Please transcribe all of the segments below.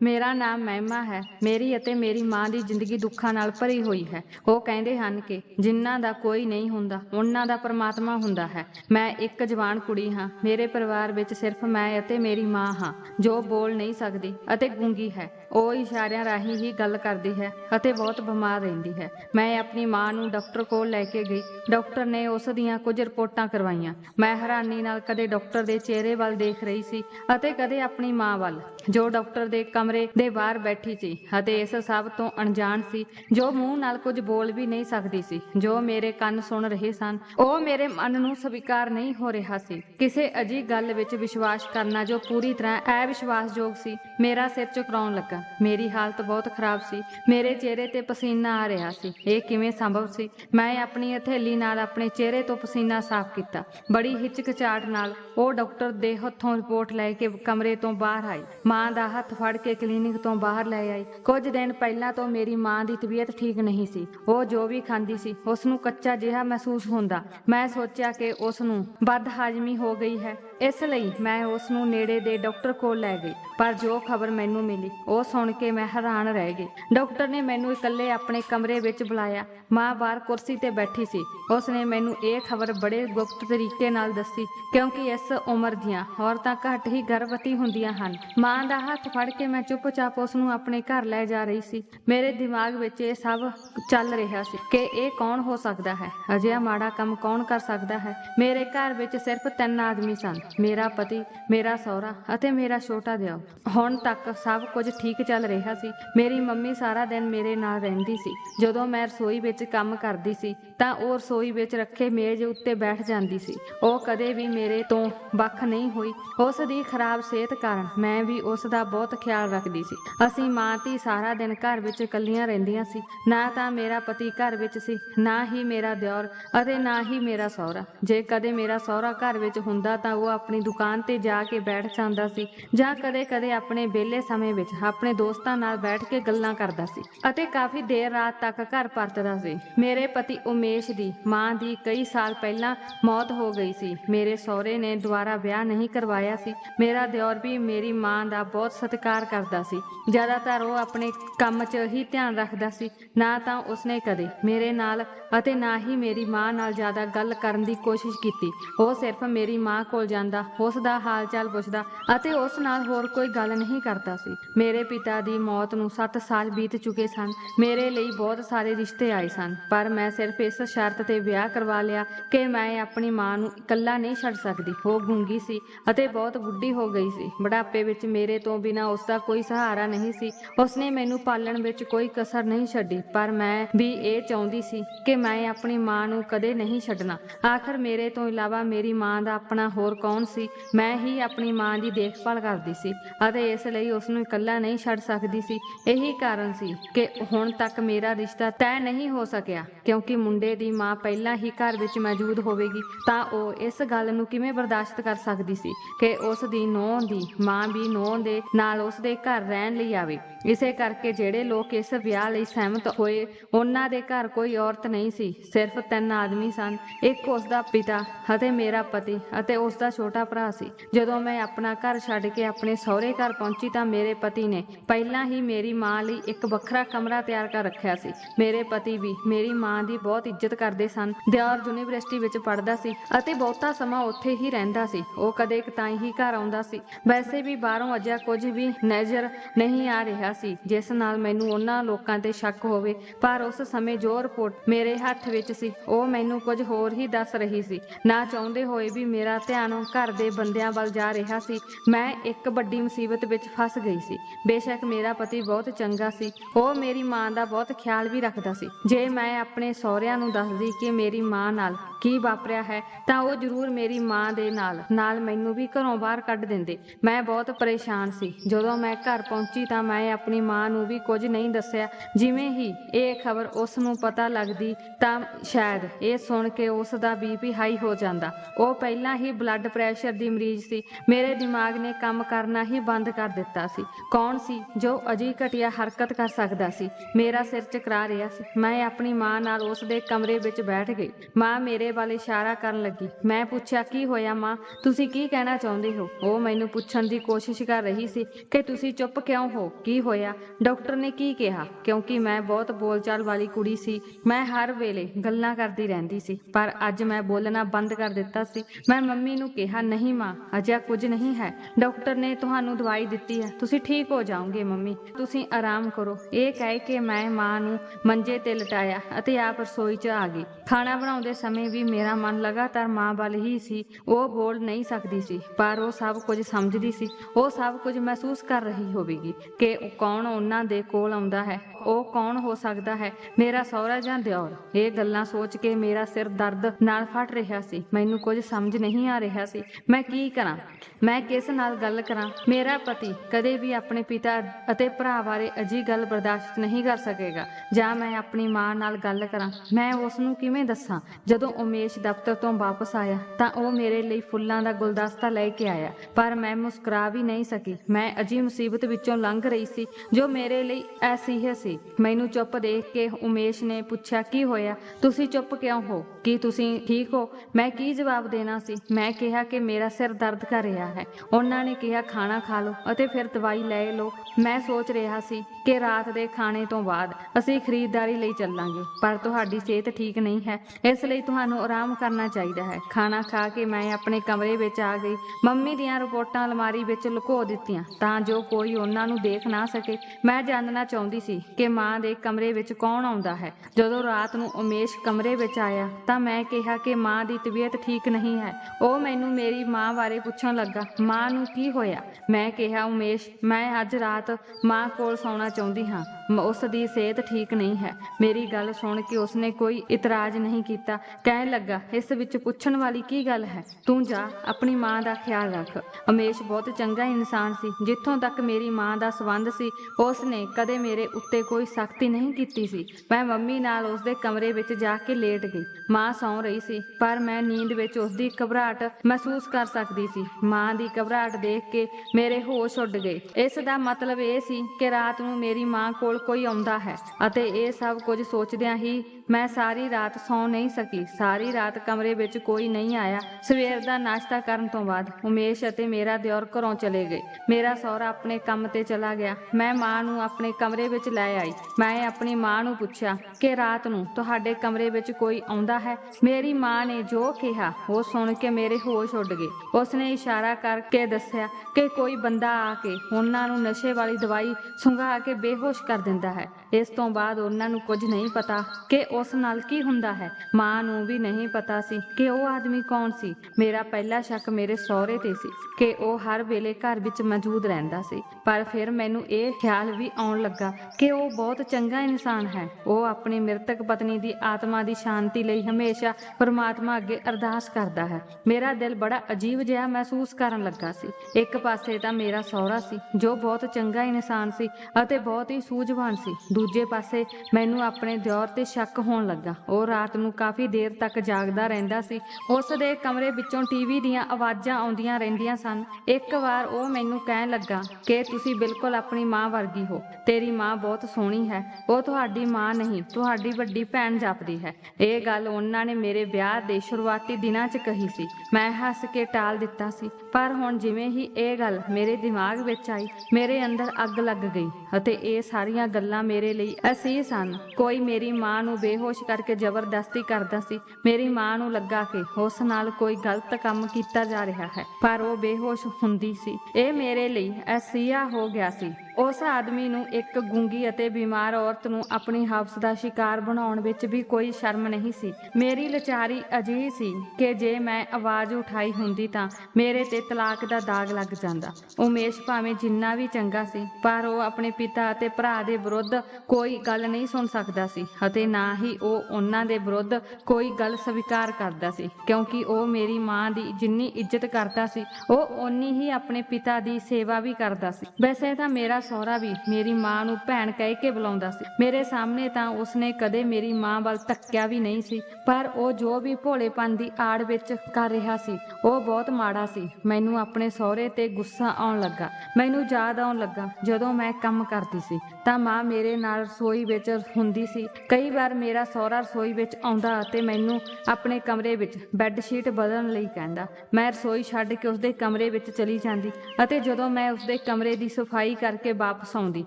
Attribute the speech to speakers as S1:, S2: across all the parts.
S1: ਮੇਰਾ ਨਾਮ ਮਹਿਮਾ ਹੈ। ਮੇਰੀ ਅਤੇ ਮੇਰੀ ਮਾਂ ਦੀ ਜ਼ਿੰਦਗੀ ਦੁੱਖਾਂ ਨਾਲ ਭਰੀ ਹੋਈ ਹੈ। ਉਹ ਕਹਿੰਦੇ ਹਨ ਕਿ ਜਿਨ੍ਹਾਂ ਦਾ ਕੋਈ ਨਹੀਂ ਹੁੰਦਾ, ਉਹਨਾਂ ਦਾ ਪਰਮਾਤਮਾ ਹੁੰਦਾ ਹੈ। ਮੈਂ ਇੱਕ ਜਵਾਨ ਕੁੜੀ ਹਾਂ। ਮੇਰੇ ਪਰਿਵਾਰ ਵਿੱਚ ਸਿਰਫ ਮੈਂ ਅਤੇ ਮੇਰੀ ਮਾਂ ਹਾਂ। ਜੋ ਬੋਲ ਨਹੀਂ ਸਕਦੀ ਅਤੇ ਗੂੰਗੀ ਹੈ। ਉਹ ਇਸ਼ਾਰਿਆਂ ਰਾਹੀਂ ਹੀ ਗੱਲ ਕਰਦੀ ਹੈ ਅਤੇ ਬਹੁਤ ਬਿਮਾਰ ਰਹਿੰਦੀ ਹੈ। ਮੈਂ ਆਪਣੀ ਮਾਂ ਨੂੰ ਡਾਕਟਰ ਕੋਲ ਲੈ ਕੇ ਗਈ। ਡਾਕਟਰ ਨੇ ਉਸ ਦੀਆਂ ਕੁਝ ਰਿਪੋਰਟਾਂ ਕਰਵਾਈਆਂ। ਮੈਂ ਹੈਰਾਨੀ ਨਾਲ ਕਦੇ ਡਾਕਟਰ ਦੇ ਚਿਹਰੇ ਵੱਲ ਦੇਖ ਰਹੀ ਸੀ ਅਤੇ ਕਦੇ ਆਪਣੀ ਮਾਂ ਵੱਲ, ਜੋ ਡਾਕਟਰ ਦੇ ਕਮਰੇ ਦੇ ਬਾਹਰ ਬੈਠੀ ਸੀ ਅਤੇ ਇਸ ਸਭ ਤੋਂ ਅਣਜਾਣ ਸੀ, ਜੋ ਮੂੰਹ ਨਾਲ ਕੁਝ ਬੋਲ ਵੀ ਨਹੀਂ ਸਕਦੀ ਸੀ, ਜੋ ਮੇਰੇ ਕੰਨ ਸੁਣ ਰਹੇ ਸਨ। ਉਹ ਮੇਰੇ ਮਨ ਨੂੰ ਸਵੀਕਾਰ ਨਹੀਂ ਹੋ ਰਿਹਾ ਸੀ। ਕਿਸੇ ਅਜੀ ਗੱਲ ਵਿੱਚ ਵਿਸ਼ਵਾਸ ਕਰਨਾ ਜੋ ਪੂਰੀ ਤਰ੍ਹਾਂ ਅਵਿਸ਼ਵਾਸਯੋਗ ਸੀ, ਮੇਰਾ ਸਿਰ ਝੁਕਰਾਉਣ ਲੱਗਾ। ਮੇਰੀ ਹਾਲਤ ਬਹੁਤ ਖਰਾਬ ਸੀ। ਮੇਰੇ ਚਿਹਰੇ ਤੇ ਪਸੀਨਾ ਆ ਰਿਹਾ ਸੀ। ਇਹ ਕਿਵੇਂ ਸੰਭਵ ਸੀ? ਮੈਂ ਆਪਣੀ ਹਥੇਲੀ ਨਾਲ ਆਪਣੇ ਚਿਹਰੇ ਤੋਂ ਪਸੀਨਾ ਸਾਫ਼ ਕੀਤਾ। ਬੜੀ ਹਿਚਕਚਾਹਟ ਨਾਲ ਉਹ ਡਾਕਟਰ ਦੇ ਹੱਥੋਂ ਰਿਪੋਰਟ ਲੈ ਕੇ ਕਮਰੇ ਤੋਂ ਬਾਹਰ ਆਈ। ਮਾਂ ਦਾ ਹੱਥ ਫੜ ਕੇ ਕਲੀਨਿਕ ਤੋਂ ਬਾਹਰ ਲੈ ਆਈ। ਕੁਝ ਦਿਨ ਪਹਿਲਾਂ ਤੋਂ ਮੇਰੀ ਮਾਂ ਦੀ ਤਬੀਅਤ ਠੀਕ ਨਹੀਂ ਸੀ। ਉਹ ਜੋ ਵੀ ਖਾਂਦੀ ਸੀ ਉਸ ਨੂੰ ਕੱਚਾ ਜਿਹਾ ਮਹਿਸੂਸ ਹੁੰਦਾ। ਮੈਂ ਸੋਚਿਆ ਕਿ ਉਸ ਨੂੰ ਬਦ ਹਾਜ਼ਮੀ ਹੋ ਗਈ ਹੈ। ਇਸ ਲਈ ਮੈਂ ਉਸ ਨੂੰ ਨੇੜੇ ਦੇ ਡਾਕਟਰ ਕੋਲ ਲੈ ਗਈ। ਪਰ ਜੋ ਖਬਰ ਮੈਨੂੰ ਮਿਲੀ ਉਸ ਸੁਣ ਕੇ ਮੈਂ ਹੈਰਾਨ ਰਹਿ ਗਈ। ਡਾਕਟਰ ਨੇ ਮੈਨੂੰ ਇਕੱਲੇ ਆਪਣੇ ਕਮਰੇ ਵਿੱਚ ਬੁਲਾਇਆ। ਮਾਂ ਬਾਹਰ ਕੁਰਸੀ ਤੇ ਬੈਠੀ ਸੀ। ਉਸ ਨੇ ਮੈਨੂੰ ਇਹ ਖਬਰ ਬੜੇ ਗੁਪਤ ਤਰੀਕੇ ਨਾਲ ਦੱਸੀ, ਕਿਉਂਕਿ ਇਸ ਉਮਰ ਦੀਆਂ ਔਰਤਾਂ ਘੱਟ ਹੀ ਗਰਭਵਤੀ ਹੁੰਦੀਆਂ ਹਨ। ਮਾਂ ਦਾ ਹੱਥ ਫੜ ਕੇ ਮੈਂ ਚੁੱਪਚਾਪ ਉਸ ਨੂੰ ਆਪਣੇ ਘਰ ਲੈ ਜਾ ਰਹੀ ਸੀ। ਮੇਰੇ ਦਿਮਾਗ ਵਿੱਚ ਇਹ ਸਭ ਚੱਲ ਰਿਹਾ ਸੀ ਕਿ ਇਹ ਕੌਣ ਹੋ ਸਕਦਾ ਹੈ? ਅਜਿਹਾ ਮਾੜਾ ਕੰਮ ਕੌਣ ਕਰ ਸਕਦਾ ਹੈ? ਮੇਰੇ ਘਰ ਵਿੱਚ ਸਿਰਫ ਤਿੰਨ ਆਦਮੀ ਸਨ। ਮੇਰਾ ਪਤੀ, ਮੇਰਾ ਸਹੁਰਾ ਅਤੇ ਮੇਰਾ ਛੋਟਾ ਦਿਓਰ ਹੁਣ ਤੱਕ ਸਭ ਕੁਝ ਠੀਕ ਚੱਲ ਰਿਹਾ ਸੀ। ਮੇਰੀ ਮੰਮੀ ਸਾਰਾ ਦਿਨ ਮੇਰੇ ਨਾਲ ਰਹਿੰਦੀ ਸੀ। ਜਦੋਂ ਮੈਂ ਰਸੋਈ ਵਿੱਚ ਕੰਮ ਕਰਦੀ ਸੀ, ਤਾਂ ਉਹ ਰਸੋਈ ਵਿੱਚ ਰੱਖੇ ਮੇਜ਼ ਉੱਤੇ ਬੈਠ ਜਾਂਦੀ ਸੀ। ਉਹ ਕਦੇ ਵੀ ਮੇਰੇ ਤੋਂ ਵੱਖ ਨਹੀਂ ਹੋਈ। ਉਸ ਦੀ ਖਰਾਬ ਸਿਹਤ ਕਾਰਨ ਮੈਂ ਵੀ ਉਸ ਦਾ ਬਹੁਤ ਖਿਆਲ ਰੱਖਦੀ ਸੀ। ਅਸੀਂ ਮਾਂ ਧੀ ਸਾਰਾ ਦਿਨ ਘਰ ਵਿੱਚ ਇਕੱਲੀਆਂ ਰਹਿੰਦੀਆਂ ਸੀ। ਨਾ ਤਾਂ ਮੇਰਾ ਪਤੀ ਘਰ ਵਿੱਚ ਸੀ, ਨਾ ਹੀ ਮੇਰਾ ਦਿਓਰ ਅਤੇ ਨਾ ਹੀ ਮੇਰਾ ਸਹੁਰਾ। ਜੇ ਕਦੇ ਮੇਰਾ ਸਹੁਰਾ ਘਰ ਵਿੱਚ ਹੁੰਦਾ ਤਾਂ ਉਹ ਆਪਣੀ ਦੁਕਾਨ ਤੇ ਜਾ ਕੇ ਬੈਠ ਜਾਂਦਾ ਸੀ ਜਾਂ ਕਦੇ-ਕਦੇ ਆਪਣੇ ਵਿਹਲੇ ਸਮੇਂ ਵਿੱਚ ਆਪਣੇ ਦੋਸਤਾਂ ਨਾਲ ਬੈਠ ਕੇ ਗੱਲਾਂ ਕਰਦਾ ਸੀ ਅਤੇ ਕਾਫੀ ਦੇਰ ਰਾਤ ਤੱਕ ਘਰ ਪਰਤਦਾ ਸੀ। ਮੇਰੇ ਪਤੀ ਉਮੇਸ਼ ਦੀ ਮਾਂ ਦੀ ਕਈ ਸਾਲ ਪਹਿਲਾਂ ਮੌਤ ਹੋ ਗਈ ਸੀ। ਮੇਰੇ ਸਹੁਰੇ ਨੇ ਦੁਬਾਰਾ ਵਿਆਹ ਨਹੀਂ ਕਰਵਾਇਆ ਸੀ। ਮੇਰਾ ਦਿਓਰ ਵੀ ਮੇਰੀ ਮਾਂ ਦਾ ਬਹੁਤ ਸਤਿਕਾਰ ਕਰਦਾ ਸੀ। ਜ਼ਿਆਦਾਤਰ ਉਹ ਆਪਣੇ ਕੰਮ 'ਚ ਹੀ ਧਿਆਨ ਰੱਖਦਾ ਸੀ। ਨਾ ਤਾਂ ਉਸਨੇ ਕਦੇ ਮੇਰੇ ਨਾਲ ਅਤੇ ਨਾ ਹੀ ਮੇਰੀ ਮਾਂ ਨਾਲ ਜ਼ਿਆਦਾ ਗੱਲ ਕਰਨ ਦੀ ਕੋਸ਼ਿਸ਼ ਕੀਤੀ। ਉਹ ਸਿਰਫ ਮੇਰੀ ਮਾਂ ਕੋਲ ਜਾਂਦਾ ਉਸ ਦਾ ਹਾਲ ਪੁੱਛਦਾ ਅਤੇ ਉਸ ਨਾਲ ਹੋਰ ਕੋਈ ਗੱਲ ਨਹੀਂ ਕਰਦਾ ਸੀ। ਮੇਰੇ ਪਿਤਾ ਦੀ ਮੌਤ ਨੂੰ 7 ਸਾਲ ਬੀਤ ਚੁੱਕੇ ਸਨ। ਮੇਰੇ ਲਈ ਬਹੁਤ ਸਾਰੇ ਰਿਸ਼ਤੇ ਆਏ ਸਨ, ਪਰ ਮੈਂ ਸਿਰਫ ਇਸ ਸ਼ਰਤ ਤੇ ਵਿਆਹ ਕਰਵਾ ਲਿਆ ਕਿ ਮੈਂ ਆਪਣੀ ਮਾਂ ਨੂੰ ਇਕੱਲਾ ਨਹੀਂ ਛੱਡ ਸਕਦੀ। ਉਹ ਗੁੰਗੀ ਸੀ ਅਤੇ ਬਹੁਤ ਬੁੱਢੀ ਹੋ ਗਈ ਸੀ। ਬੁਢਾਪੇ ਵਿੱਚ ਮੇਰੇ ਤੋਂ ਬਿਨਾਂ ਉਸ ਦਾ ਕੋਈ ਸਹਾਰਾ ਨਹੀਂ ਸੀ। ਉਸਨੇ ਮੈਨੂੰ ਪਾਲਣ ਵਿੱਚ ਕੋਈ ਕਸਰ ਨਹੀਂ ਛੱਡੀ, ਪਰ ਮੈਂ ਵੀ ਇਹ ਚਾਹੁੰਦੀ ਸੀ ਕਿ ਮੈਂ ਆਪਣੀ ਮਾਂ ਨੂੰ ਕਦੇ ਨਹੀਂ ਛੱਡਣਾ। ਆਖਰ ਮੇਰੇ ਤੋਂ ਇਲਾਵਾ ਮੇਰੀ ਮਾਂ ਦਾ ਆਪਣਾ ਹੋਰ ਕੌਣ ਸੀ? ਮੈਂ ਹੀ ਆਪਣੀ ਮਾਂ ਦੀ ਦੇਖਭਾਲ ਕਰਦੀ ਸੀ ਅਤੇ ਇਸ ਲਈ ਉਸ ਨੂੰ ਇਕੱਲਾ ਨਹੀਂ ਛੱਡ ਸਕਦੀ ਸੀ। ਇਹੀ ਕਾਰਨ ਸੀ ਕਿ ਹੁਣ ਤੱਕ ਮੇਰਾ ਰਿਸ਼ਤਾ ਤੈਅ ਨਹੀਂ ਹੋ ਸਕਿਆ। ਕਿਉਂਕਿ ਮੁੰਡੇ ਦੀ ਮਾਂ ਪਹਿਲਾਂ ਹੀ ਘਰ ਵਿੱਚ ਮੌਜੂਦ ਹੋਵੇਗੀ, ਤਾਂ ਉਹ ਇਸ ਗੱਲ ਨੂੰ ਕਿਵੇਂ ਬਰਦਾਸ਼ਤ ਕਰ ਸਕਦੀ ਸੀ ਕਿ ਉਸ ਦੀ ਨੂੰਹ ਦੀ ਮਾਂ ਵੀ ਨੂੰਹ ਦੇ ਨਾਲ ਉਸ ਦੇ ਘਰ ਰਹਿਣ ਲਈ ਆਵੇ। ਇਸੇ ਕਰਕੇ ਜਿਹੜੇ ਲੋਕ ਇਸ ਵਿਆਹ ਲਈ ਸਹਿਮਤ ਹੋਏ, ਉਹਨਾਂ ਦੇ ਘਰ ਕੋਈ ਔਰਤ ਨਹੀਂ ਸੀ। ਸਿਰਫ ਤਿੰਨ ਆਦਮੀ ਸਨ। ਇੱਕ ਉਸ ਦਾ ਪਿਤਾ ਅਤੇ ਮੇਰਾ ਪਤੀ ਅਤੇ ਉਸ ਦਾ ਛੋਟਾ ਭਰਾ ਸੀ। ਜਦੋਂ ਮੈਂ ਆਪਣਾ ਘਰ ਛੱਡ ਕੇ ਆਪਣੇ ਸਹੁਰੇ ਘਰ ਪਹੁੰਚੀ ਤਾਂ ਮੇਰੇ ਪਤੀ ਨੇ ਪਹਿਲਾਂ ਹੀ ਮੇਰੀ ਮਾਂ ਲਈ ਇੱਕ ਵੱਖਰਾ ਕਮਰਾ ਤਿਆਰ ਕਰ ਰੱਖਿਆ ਸੀ। ਮੇਰੇ ਪਤੀ ਵੀ ਮੇਰੀ ਮਾਂ ਦੀ ਬਹੁਤ ਇੱਜ਼ਤ ਕਰਦੇ ਸਨ। ਦਿਓਰ ਯੂਨੀਵਰਸਿਟੀ ਵਿੱਚ ਪੜ੍ਹਦਾ ਸੀ ਅਤੇ ਬਹੁਤਾ ਸਮਾਂ ਉੱਥੇ ਹੀ ਰਹਿੰਦਾ ਸੀ। ਉਹ ਕਦੇ ਕਤਾਈ ਹੀ ਘਰ ਆਉਂਦਾ ਸੀ। ਵੈਸੇ ਵੀ ਬਾਹਰੋਂ ਅਜਿਹਾ ਕੁਝ ਵੀ ਨਜ਼ਰ ਨਹੀਂ ਆ ਰਿਹਾ ਸੀ, ਜਿਸ ਨਾਲ ਮੈਨੂੰ ਉਹਨਾਂ ਲੋਕਾਂ ਤੇ ਸ਼ੱਕ ਹੋਵੇ। ਪਰ ਉਸ ਸਮੇਂ ਜੋ ਰਿਪੋਰਟ ਮੇਰੇ ਹੱਥ ਵਿੱਚ ਸੀ। ਉਹ ਮੈਨੂੰ ਕੁਝ ਹੋਰ ਹੀ ਦੱਸ ਰਹੀ ਸੀ। ਨਾ ਚਾਹੁੰਦੇ ਹੋਏ ਵੀ ਮੇਰਾ ਧਿਆਨ ਘਰ ਦੇ ਬੰਦਿਆਂ ਵੱਲ ਜਾ ਰਿਹਾ ਸੀ। ਮੈਂ ਇੱਕ ਵੱਡੀ ਮੁਸੀਬਤ ਵਿੱਚ ਫਸ ਗਈ ਸੀ। ਬੇਸ਼ੱਕ ਮੇਰਾ ਪਤੀ ਬਹੁਤ ਚੰਗਾ ਸੀ। ਉਹ ਮੇਰੀ ਮਾਂ ਦਾ ਬਹੁਤ ਖਿਆਲ ਵੀ ਰੱਖਦਾ ਸੀ। ਜੇ ਮੈਂ ਆਪਣੇ ਸਹੁਰਿਆਂ ਨੂੰ ਦੱਸਦੀ ਕਿ ਮੇਰੀ ਮਾਂ ਨਾਲ ਕੀ ਵਾਪਰਿਆ ਹੈ, ਤਾਂ ਉਹ ਜ਼ਰੂਰ ਮੇਰੀ ਮਾਂ ਦੇ ਨਾਲ ਨਾਲ ਮੈਨੂੰ ਵੀ ਘਰੋਂ ਬਾਹਰ ਕੱਢ ਦਿੰਦੇ। ਮੈਂ ਬਹੁਤ ਪਰੇਸ਼ਾਨ ਸੀ। ਜਦੋਂ ਮੈਂ ਘਰ ਪਹੁੰਚੀ ਤਾਂ ਮੈਂ ਆਪਣੀ ਮਾਂ ਨੂੰ ਵੀ ਕੁਝ ਨਹੀਂ ਦੱਸਿਆ। ਜਿਵੇਂ ਹੀ ਇਹ ਖਬਰ ਉਸ ਨੂੰ ਪਤਾ ਲੱਗਦੀ, ਤਾਂ ਸ਼ਾਇਦ ਇਹ ਸੁਣ ਕੇ ਉਸ ਦਾ ਬੀਪੀ ਹਾਈ ਹੋ ਜਾਂਦਾ। ਉਹ ਪਹਿਲਾਂ ਹੀ ਬਲੱਡ ਪ੍ਰੈਸ਼ਰ ਦੀ ਮਰੀਜ਼ ਸੀ। ਮੇਰੇ ਦਿਮਾਗ ਨੇ ਕੰਮ ਕਰਨਾ ਹੀ ਬੰਦ ਕਰ ਦਿੱਤਾ ਸੀ। ਕੌਣ ਸੀ ਜੋ ਅਜੀ ਘਟੀਆ ਹਰਕਤ ਕਰ ਸਕਦਾ ਸੀ? ਮੇਰਾ ਸਿਰ ਚਕਰਾ ਰਿਹਾ ਸੀ। ਮੈਂ ਆਪਣੀ ਮਾਂ ਨਾਲ ਉਸ ਦੇ ਕਮਰੇ ਵਿੱਚ ਬੈਠ ਗਈ। ਮਾਂ ਮੇਰੇ ਮੇਰੇ ਵੱਲ ਇਸ਼ਾਰਾ ਕਰਨ ਲੱਗੀ। ਮੈਂ ਪੁੱਛਿਆ, ਕੀ ਹੋਇਆ ਮਾਂ? ਤੁਸੀਂ ਕੀ ਕਹਿਣਾ ਚਾਹੁੰਦੇ ਹੋ? ਉਹ ਮੈਨੂੰ ਪੁੱਛਣ ਦੀ ਕੋਸ਼ਿਸ਼ ਕਰ ਰਹੀ ਸੀ ਕਿ ਤੁਸੀਂ ਚੁੱਪ ਕਿਉਂ ਹੋ? ਕੀ ਹੋਇਆ? ਡਾਕਟਰ ਨੇ ਕੀ ਕਿਹਾ? ਕਿਉਂਕਿ ਮੈਂ ਬਹੁਤ ਬੋਲਚਾਲ ਵਾਲੀ ਕੁੜੀ ਸੀ, ਮੈਂ ਹਰ ਵੇਲੇ ਗੱਲਾਂ ਕਰਦੀ ਰਹਿੰਦੀ ਸੀ, ਪਰ ਅੱਜ ਮੈਂ ਬੋਲਣਾ ਬੰਦ ਕਰ ਦਿੱਤਾ ਸੀ। ਮੈਂ ਮੰਮੀ ਨੂੰ ਕਿਹਾ, ਨਹੀਂ ਮਾਂ, ਅਜਿਹਾ ਕੁਝ ਨਹੀਂ ਹੈ। ਡਾਕਟਰ ਨੇ ਤੁਹਾਨੂੰ ਦਵਾਈ ਦਿੱਤੀ ਹੈ। ਤੁਸੀਂ ਠੀਕ ਹੋ ਜਾਓਗੇ ਮੰਮੀ। ਤੁਸੀਂ ਆਰਾਮ ਕਰੋ। ਇਹ ਕਹਿ ਕੇ ਮੈਂ ਮਾਂ ਨੂੰ ਮੰਜੇ ਤੇ ਲਟਾਇਆ ਅਤੇ ਆਪ ਰਸੋਈ 'ਚ ਆ ਗਈ। ਖਾਣਾ ਬਣਾਉਂਦੇ ਸਮੇਂ ਵੀ ਮੇਰਾ ਮਨ ਲਗਾਤਾਰ ਮਾਂ ਵੱਲ ਹੀ ਸੀ। ਉਹ ਬੋਲ ਨਹੀਂ ਸਕਦੀ ਸੀ, ਪਰ ਉਹ ਸਭ ਕੁਝ ਸਮਝਦੀ ਸੀ। ਉਹ ਸਭ ਕੁਝ ਮਹਿਸੂਸ ਕਰ ਰਹੀ ਹੋਵੇਗੀ ਕਿ ਕੌਣ ਉਹਨਾਂ ਦੇ ਕੋਲ ਆਉਂਦਾ ਹੈ। ਉਹ ਕੌਣ ਹੋ ਸਕਦਾ ਹੈ? ਮੇਰਾ ਸਹੁਰਾ ਜਾਂ ਦਿਓਰ? ਇਹ ਗੱਲਾਂ ਸੋਚ ਕੇ ਮੇਰਾ ਸਿਰ ਦਰਦ ਨਾਲ ਫਟ ਰਿਹਾ ਸੀ। ਮੈਨੂੰ ਕੁਝ ਸਮਝ ਨਹੀਂ ਆ ਰਿਹਾ ਸੀ। ਮੈਂ ਕੀ ਕਰਾਂ? ਮੈਂ ਕਿਸ ਨਾਲ ਗੱਲ ਕਰਾਂ? ਮੇਰਾ ਪਤੀ ਕਦੇ ਵੀ ਆਪਣੇ ਪਿਤਾ ਅਤੇ ਭਰਾ ਬਾਰੇ ਅਜੀ ਗੱਲ ਬਰਦਾਸ਼ਤ ਨਹੀਂ ਕਰ ਸਕੇਗਾ। ਜਾਂ ਮੈਂ ਆਪਣੀ ਮਾਂ ਨਾਲ ਗੱਲ ਕਰਾਂ? ਮੈਂ ਉਸ ਨੂੰ ਕਿਵੇਂ ਦੱਸਾਂ? ਜਦੋਂ ਉਮੇਸ਼ ਦਫ਼ਤਰ ਤੋਂ ਵਾਪਸ ਆਇਆ ਤਾਂ ਉਹ ਮੇਰੇ ਲਈ ਫੁੱਲਾਂ ਦਾ ਗੁਲਦਸਤਾ ਲੈ ਕੇ ਆਇਆ। ਪਰ ਮੈਂ ਮੁਸਕਰਾ ਵੀ ਨਹੀਂ ਸਕੀ। ਮੈਂ ਅਜੀ ਮੁਸੀਬਤ ਵਿੱਚੋਂ ਲੰਘ ਰਹੀ ਸੀ, ਜੋ ਮੇਰੇ ਲਈ ਐਸੀ ਸੀ। ਮੈਨੂੰ ਚੁੱਪ ਦੇਖ ਕੇ ਉਮੇਸ਼ ਨੇ ਪੁੱਛਿਆ, ਕੀ ਹੋਇਆ? ਤੁਸੀਂ ਚੁੱਪ ਕਿਉਂ ਹੋ? ਕੀ ਤੁਸੀਂ ਠੀਕ ਹੋ? ਮੈਂ ਕੀ ਜਵਾਬ ਦੇਣਾ ਸੀ? ਮੈਂ ਕਿਹਾ ਕਿ ਮੇਰਾ ਸਿਰ ਦਰਦ ਕਰ ਰਿਹਾ ਹੈ। ਉਹਨਾਂ ਨੇ ਕਿਹਾ, ਖਾਣਾ ਖਾ ਲਓ ਅਤੇ ਫਿਰ ਦਵਾਈ ਲੈ ਲਓ। ਮੈਂ ਸੋਚ ਰਿਹਾ ਸੀ ਕਿ ਰਾਤ ਦੇ ਖਾਣੇ ਤੋਂ ਬਾਅਦ ਅਸੀਂ ਖਰੀਦਦਾਰੀ ਲਈ ਚੱਲਾਂਗੇ। ਪਰ ਤੁਹਾਡੀ ਸਿਹਤ ਠੀਕ ਨਹੀਂ ਹੈ, ਇਸ ਲਈ ਤੁਹਾਨੂੰ ਆਰਾਮ ਕਰਨਾ ਚਾਹੀਦਾ ਹੈ। ਖਾਣਾ ਖਾ ਕੇ ਮੈਂ ਆਪਣੇ ਕਮਰੇ ਵਿੱਚ ਆ ਗਈ। ਮੰਮੀ ਦੀਆਂ ਰਿਪੋਰਟਾਂ ਅਲਮਾਰੀ ਵਿੱਚ ਲੁਕੋ ਦਿੱਤੀਆਂ ਤਾਂ ਜੋ ਕੋਈ ਉਹਨਾਂ ਨੂੰ ਦੇਖ ਨਾ ਸਕੇ। ਮੈਂ ਜਾਣਨਾ ਚਾਹੁੰਦੀ ਸੀ ਕਿ ਮਾਂ ਦੇ ਕਮਰੇ ਵਿੱਚ ਕੌਣ ਆਉਂਦਾ ਹੈ। ਜਦੋਂ ਰਾਤ ਨੂੰ ਉਮੇਸ਼ ਕਮਰੇ ਵਿੱਚ ਆਇਆ ਤਾਂ ਮੈਂ ਕਿਹਾ ਕਿ ਮਾਂ ਦੀ ਤਬੀਅਤ ਠੀਕ ਨਹੀਂ ਹੈ। ਉਹ ਮੈਨੂੰ ਮੇਰੀ ਮਾਂ ਬਾਰੇ ਪੁੱਛਣ ਲੱਗਾ, ਮਾਂ ਨੂੰ ਕੀ ਹੋਇਆ? ਮੈਂ ਕਿਹਾ, ਉਮੇਸ਼, ਮੈਂ ਅੱਜ ਰਾਤ ਮਾਂ ਕੋਲ ਸੌਣਾ ਚਾਹੁੰਦੀ ਹਾਂ। ਉਸ ਦੀ ਸਿਹਤ ਠੀਕ ਨਹੀਂ ਹੈ। ਮੇਰੀ ਗੱਲ ਸੁਣ ਕੇ ਉਸਨੇ ਕੋਈ ਇਤਰਾਜ਼ ਨਹੀਂ ਕੀਤਾ। ਕਹਿਣ ਲੱਗਾ, ਇਸ ਵਿੱਚ ਪੁੱਛਣ ਵਾਲੀ ਕੀ ਗੱਲ ਹੈ? ਤੂੰ ਜਾ, ਆਪਣੀ ਮਾਂ ਦਾ ਖਿਆਲ ਰੱਖ। ਅਮੇਸ਼ ਬਹੁਤ ਚੰਗਾ ਇਨਸਾਨ ਸੀ। ਜਿੱਥੋਂ ਤੱਕ ਮੇਰੀ ਮਾਂ ਦਾ ਸਬੰਧ ਸੀ ਉਸ ਨੇ ਕਦੇ ਮੇਰੇ ਉੱਤੇ ਕੋਈ ਸਖਤੀ ਨਹੀਂ ਕੀਤੀ ਸੀ। ਮੈਂ ਮੰਮੀ ਨਾਲ ਉਸਦੇ ਕਮਰੇ ਵਿੱਚ ਜਾ ਕੇ ਲੇਟ ਗਈ। ਮਾਂ ਸੌਂ ਰਹੀ ਸੀ, ਪਰ ਮੈਂ ਨੀਂਦ ਵਿੱਚ ਉਸਦੀ ਘਬਰਾਹਟ ਮਹਿਸੂਸ ਕਰ ਸਕਦੀ ਸੀ। ਮਾਂ ਦੀ ਘਬਰਾਹਟ ਦੇਖ ਕੇ ਮੇਰੇ ਹੋਸ਼ ਉੱਡ ਗਏ। ਇਸ ਦਾ ਮਤਲਬ ਇਹ ਸੀ ਕਿ ਰਾਤ ਨੂੰ ਮੇਰੀ ਮਾਂ ਕੋਲ ਕੋਈ ਆਉਂਦਾ ਹੈ ਅਤੇ ਇਹ ਸਭ ਕੁਝ ਸੋਚਦਿਆਂ ਹੀ ਮੈਂ ਸਾਰੀ ਰਾਤ ਸੌਂ ਨਹੀਂ ਸਕੀ। ਸਾਰੀ ਰਾਤ ਕਮਰੇ ਵਿੱਚ ਕੋਈ ਨਹੀਂ ਆਇਆ। ਸਵੇਰ ਦਾ ਨਾਸ਼ਤਾ ਕਰਨ ਤੋਂ ਬਾਅਦ ਉਮੇਸ਼ ਅਤੇ ਮੇਰਾ ਦਿਓਰ ਘਰੋਂ ਚਲੇ ਗਏ। ਮੇਰਾ ਸਹੁਰਾ ਆਪਣੇ ਕੰਮ ਤੇ ਚਲਾ ਗਿਆ। ਮੈਂ ਮਾਂ ਨੂੰ ਆਪਣੇ ਕਮਰੇ ਵਿੱਚ ਲੈ ਆਈ। ਮੈਂ ਆਪਣੀ ਮਾਂ ਨੂੰ ਪੁੱਛਿਆ ਕਿ ਰਾਤ ਨੂੰ ਤੁਹਾਡੇ ਕਮਰੇ ਵਿੱਚ ਕੋਈ ਆਉਂਦਾ ਹੈ? ਮੇਰੀ ਮਾਂ ਨੇ ਜੋ ਕਿਹਾ, ਉਹ ਸੁਣ ਕੇ ਮੇਰੇ ਹੋਸ਼ ਉੱਡ ਗਏ। ਉਸਨੇ ਇਸ਼ਾਰਾ ਕਰਕੇ ਦੱਸਿਆ ਕਿ ਕੋਈ ਬੰਦਾ ਆ ਕੇ ਉਹਨਾਂ ਨੂੰ ਨਸ਼ੇ ਵਾਲੀ ਦਵਾਈ ਸੁੰਘਾ ਕੇ ਬੇਹੋਸ਼ ਕਰ ਦਿੰਦਾ ਹੈ। ਇਸ ਤੋਂ ਬਾਅਦ ਉਹਨਾਂ ਨੂੰ ਕੁਝ ਨਹੀਂ ਪਤਾ ਕਿ ਉਸ ਨਾਲ ਕੀ ਹੁੰਦਾ ਹੈ? ਮਾਂ ਨੂੰ ਵੀ ਨਹੀਂ ਪਤਾ ਸੀ ਕਿ ਉਹ ਆਦਮੀ ਕੌਣ ਸੀ। ਮੇਰਾ ਪਹਿਲਾ ਸ਼ੱਕ ਮੇਰੇ ਸਹੁਰੇ ਤੇ ਸੀ ਕਿ ਉਹ ਹਰ ਵੇਲੇ ਘਰ ਵਿੱਚ ਮੌਜੂਦ ਰਹਿੰਦਾ ਸੀ। ਪਰ ਫਿਰ ਮੈਨੂੰ ਇਹ ਖਿਆਲ ਵੀ ਆਉਣ ਲੱਗਾ ਕਿ ਉਹ ਬਹੁਤ ਚੰਗਾ ਇਨਸਾਨ ਹੈ। ਉਹ ਆਪਣੀ ਮ੍ਰਿਤਕ ਪਤਨੀ ਦੀ ਆਤਮਾ ਦੀ ਸ਼ਾਂਤੀ ਲਈ ਹਮੇਸ਼ਾ ਪਰਮਾਤਮਾ ਅੱਗੇ ਅਰਦਾਸ ਕਰਦਾ ਹੈ। ਮੇਰਾ ਦਿਲ ਬੜਾ ਅਜੀਬ ਜਿਹਾ ਮਹਿਸੂਸ ਕਰਨ ਲੱਗਾ ਸੀ। ਇੱਕ ਪਾਸੇ ਤਾਂ ਮੇਰਾ ਸਹੁਰਾ ਸੀ, ਜੋ ਬਹੁਤ ਚੰਗਾ ਇਨਸਾਨ ਸੀ ਅਤੇ ਬਹੁਤ ਹੀ ਸੂਝਵਾਨ ਸੀ। ਦੂਜੇ ਪਾਸੇ ਮੈਨੂੰ ਆਪਣੇ ਦਿਓਰ ਤੇ ਸ਼ੱਕ ਹੋਣ ਲੱਗਾ। ਉਹ ਰਾਤ ਨੂੰ ਕਾਫੀ ਦੇਰ ਤੱਕ ਜਾਗਦਾ ਰਹਿੰਦਾ ਸੀ। ਉਸ ਦੇ ਕਮਰੇ ਵਿੱਚੋਂ ਟੀਵੀ ਦੀਆਂ ਆਵਾਜ਼ਾਂ ਆਉਂਦੀਆਂ ਰਹਿੰਦੀਆਂ ਸਨ। ਇੱਕ ਵਾਰ ਉਹ ਮੈਨੂੰ ਕਹਿਣ ਲੱਗਾ ਕਿ ਤੁਸੀਂ ਬਿਲਕੁਲ ਆਪਣੀ ਮਾਂ ਵਰਗੀ ਹੋ। ਤੇਰੀ ਮਾਂ ਬਹੁਤ ਸੋਹਣੀ ਹੈ। ਉਹ ਤੁਹਾਡੀ ਮਾਂ ਨਹੀਂ, ਤੁਹਾਡੀ ਵੱਡੀ ਭੈਣ ਜਾਪਦੀ ਹੈ। ਇਹ ਗੱਲ ਉਹਨਾਂ ਨੇ ਮੇਰੇ ਵਿਆਹ ਦੇ ਸ਼ੁਰੂਆਤੀ ਦਿਨਾਂ 'ਚ ਕਹੀ ਸੀ। ਮੈਂ ਹੱਸ ਕੇ ਟਾਲ ਦਿੱਤਾ ਸੀ। ਪਰ ਹੁਣ ਜਿਵੇਂ ਹੀ ਇਹ ਗੱਲ ਮੇਰੇ ਦਿਮਾਗ ਵਿੱਚ ਆਈ, ਮੇਰੇ ਅੰਦਰ ਅੱਗ ਲੱਗ ਗਈ ਅਤੇ ਇਹ ਸਾਰੀਆਂ ਗੱਲਾਂ ਮੇਰੇ ਲਈ ਅਸੀ ਸਨ ਕੋਈ ਮੇਰੀ ਮਾਂ ਨੂੰ ਬੇ ਬੇਹੋਸ਼ ਕਰਕੇ ਜ਼ਬਰਦਸਤੀ ਕਰਦਾ ਸੀ। ਮੇਰੀ ਮਾਂ ਨੂੰ ਲੱਗਾ ਕਿ ਉਸ ਨਾਲ ਕੋਈ ਗਲਤ ਕੰਮ ਕੀਤਾ ਜਾ ਰਿਹਾ ਹੈ, ਪਰ ਉਹ ਬੇਹੋਸ਼ ਹੁੰਦੀ ਸੀ। ਇਹ ਮੇਰੇ ਲਈ ਅਸੀਆ ਹੋ ਗਿਆ ਸੀ। ਉਸ ਆਦਮੀ ਨੂੰ ਇੱਕ ਗੂੰਗੀ ਅਤੇ ਬਿਮਾਰ ਔਰਤ ਨੂੰ ਆਪਣੀ ਹਵਸ ਦਾ ਸ਼ਿਕਾਰ ਬਣਾਉਣ ਵਿੱਚ ਵੀ ਕੋਈ ਸ਼ਰਮ ਨਹੀਂ ਸੀ। ਮੇਰੀ ਲਚਾਰੀ ਅਜਿਹੀ ਸੀ ਕਿ ਜੇ ਮੈਂ ਆਵਾਜ਼ ਉਠਾਈ ਹੁੰਦੀ ਤਾਂ ਮੇਰੇ ਤੇ ਤਲਾਕ ਦਾ ਦਾਗ ਲੱਗ ਜਾਂਦਾ। ਉਮੇਸ਼ ਭਾਵੇਂ ਜਿੰਨਾ ਵੀ ਚੰਗਾ ਸੀ, ਪਰ ਉਹ ਆਪਣੇ ਪਿਤਾ ਅਤੇ ਭਰਾ ਦੇ ਵਿਰੁੱਧ ਕੋਈ ਗੱਲ ਨਹੀਂ ਸੁਣ ਸਕਦਾ ਸੀ ਅਤੇ ਨਾ ਹੀ ਉਹ ਉਹਨਾਂ ਦੇ ਵਿਰੁੱਧ ਕੋਈ ਗੱਲ ਸਵੀਕਾਰ ਕਰਦਾ ਸੀ, ਕਿਉਂਕਿ ਉਹ ਮੇਰੀ ਮਾਂ ਦੀ ਜਿੰਨੀ ਇੱਜ਼ਤ ਕਰਦਾ ਸੀ, ਉਹ ਓਨੀ ਹੀ ਆਪਣੇ ਪਿਤਾ ਦੀ ਸੇਵਾ ਵੀ ਕਰਦਾ ਸੀ। ਵੈਸੇ ਤਾਂ ਮੇਰਾ ਸਹੁਰਾ ਵੀ ਮੇਰੀ ਮਾਂ ਨੂੰ ਭੈਣ ਕਹਿ ਕੇ ਬੁਲਾਉਂਦਾ ਸੀ। ਮੇਰੇ ਸਾਹਮਣੇ ਤਾਂ ਉਸਨੇ ਕਦੇ ਮੇਰੀ ਮਾਂ ਵੱਲ ਤੱਕਿਆ ਵੀ ਨਹੀਂ ਸੀ, ਪਰ ਉਹ ਜੋ ਵੀ ਭੋਲੇਪਨ ਦੀ ਆੜ ਵਿੱਚ ਕਰ ਰਿਹਾ ਸੀ, ਉਹ ਬਹੁਤ ਮਾੜਾ ਸੀ। ਮੈਨੂੰ ਆਪਣੇ ਸਹੁਰੇ ਤੇ ਗੁੱਸਾ ਆਉਣ ਲੱਗਾ। ਮੈਨੂੰ ਯਾਦ ਆਉਣ ਲੱਗਾ ਜਦੋਂ ਮੈਂ ਕੰਮ ਕਰਦੀ ਸੀ। ਤਾਂ ਮਾਂ ਮੇਰੇ ਨਾਲ ਰਸੋਈ ਵਿੱਚ ਹੁੰਦੀ ਸੀ। ਕਈ ਵਾਰ ਮੇਰਾ ਸਹੁਰਾ ਰਸੋਈ ਵਿੱਚ ਆਉਂਦਾ ਅਤੇ ਮੈਨੂੰ ਆਪਣੇ ਕਮਰੇ ਵਿੱਚ ਬੈੱਡ ਸ਼ੀਟ ਬਦਲਣ ਲਈ ਕਹਿੰਦਾ। ਮੈਂ ਰਸੋਈ ਛੱਡ ਕੇ ਉਸਦੇ ਕਮਰੇ ਵਿੱਚ ਚਲੀ ਜਾਂਦੀ ਅਤੇ ਜਦੋਂ ਮੈਂ ਉਸਦੇ ਕਮਰੇ ਦੀ ਸਫ਼ਾਈ ਕਰਕੇ ਵਾਪਸ ਆਉਂਦੀ,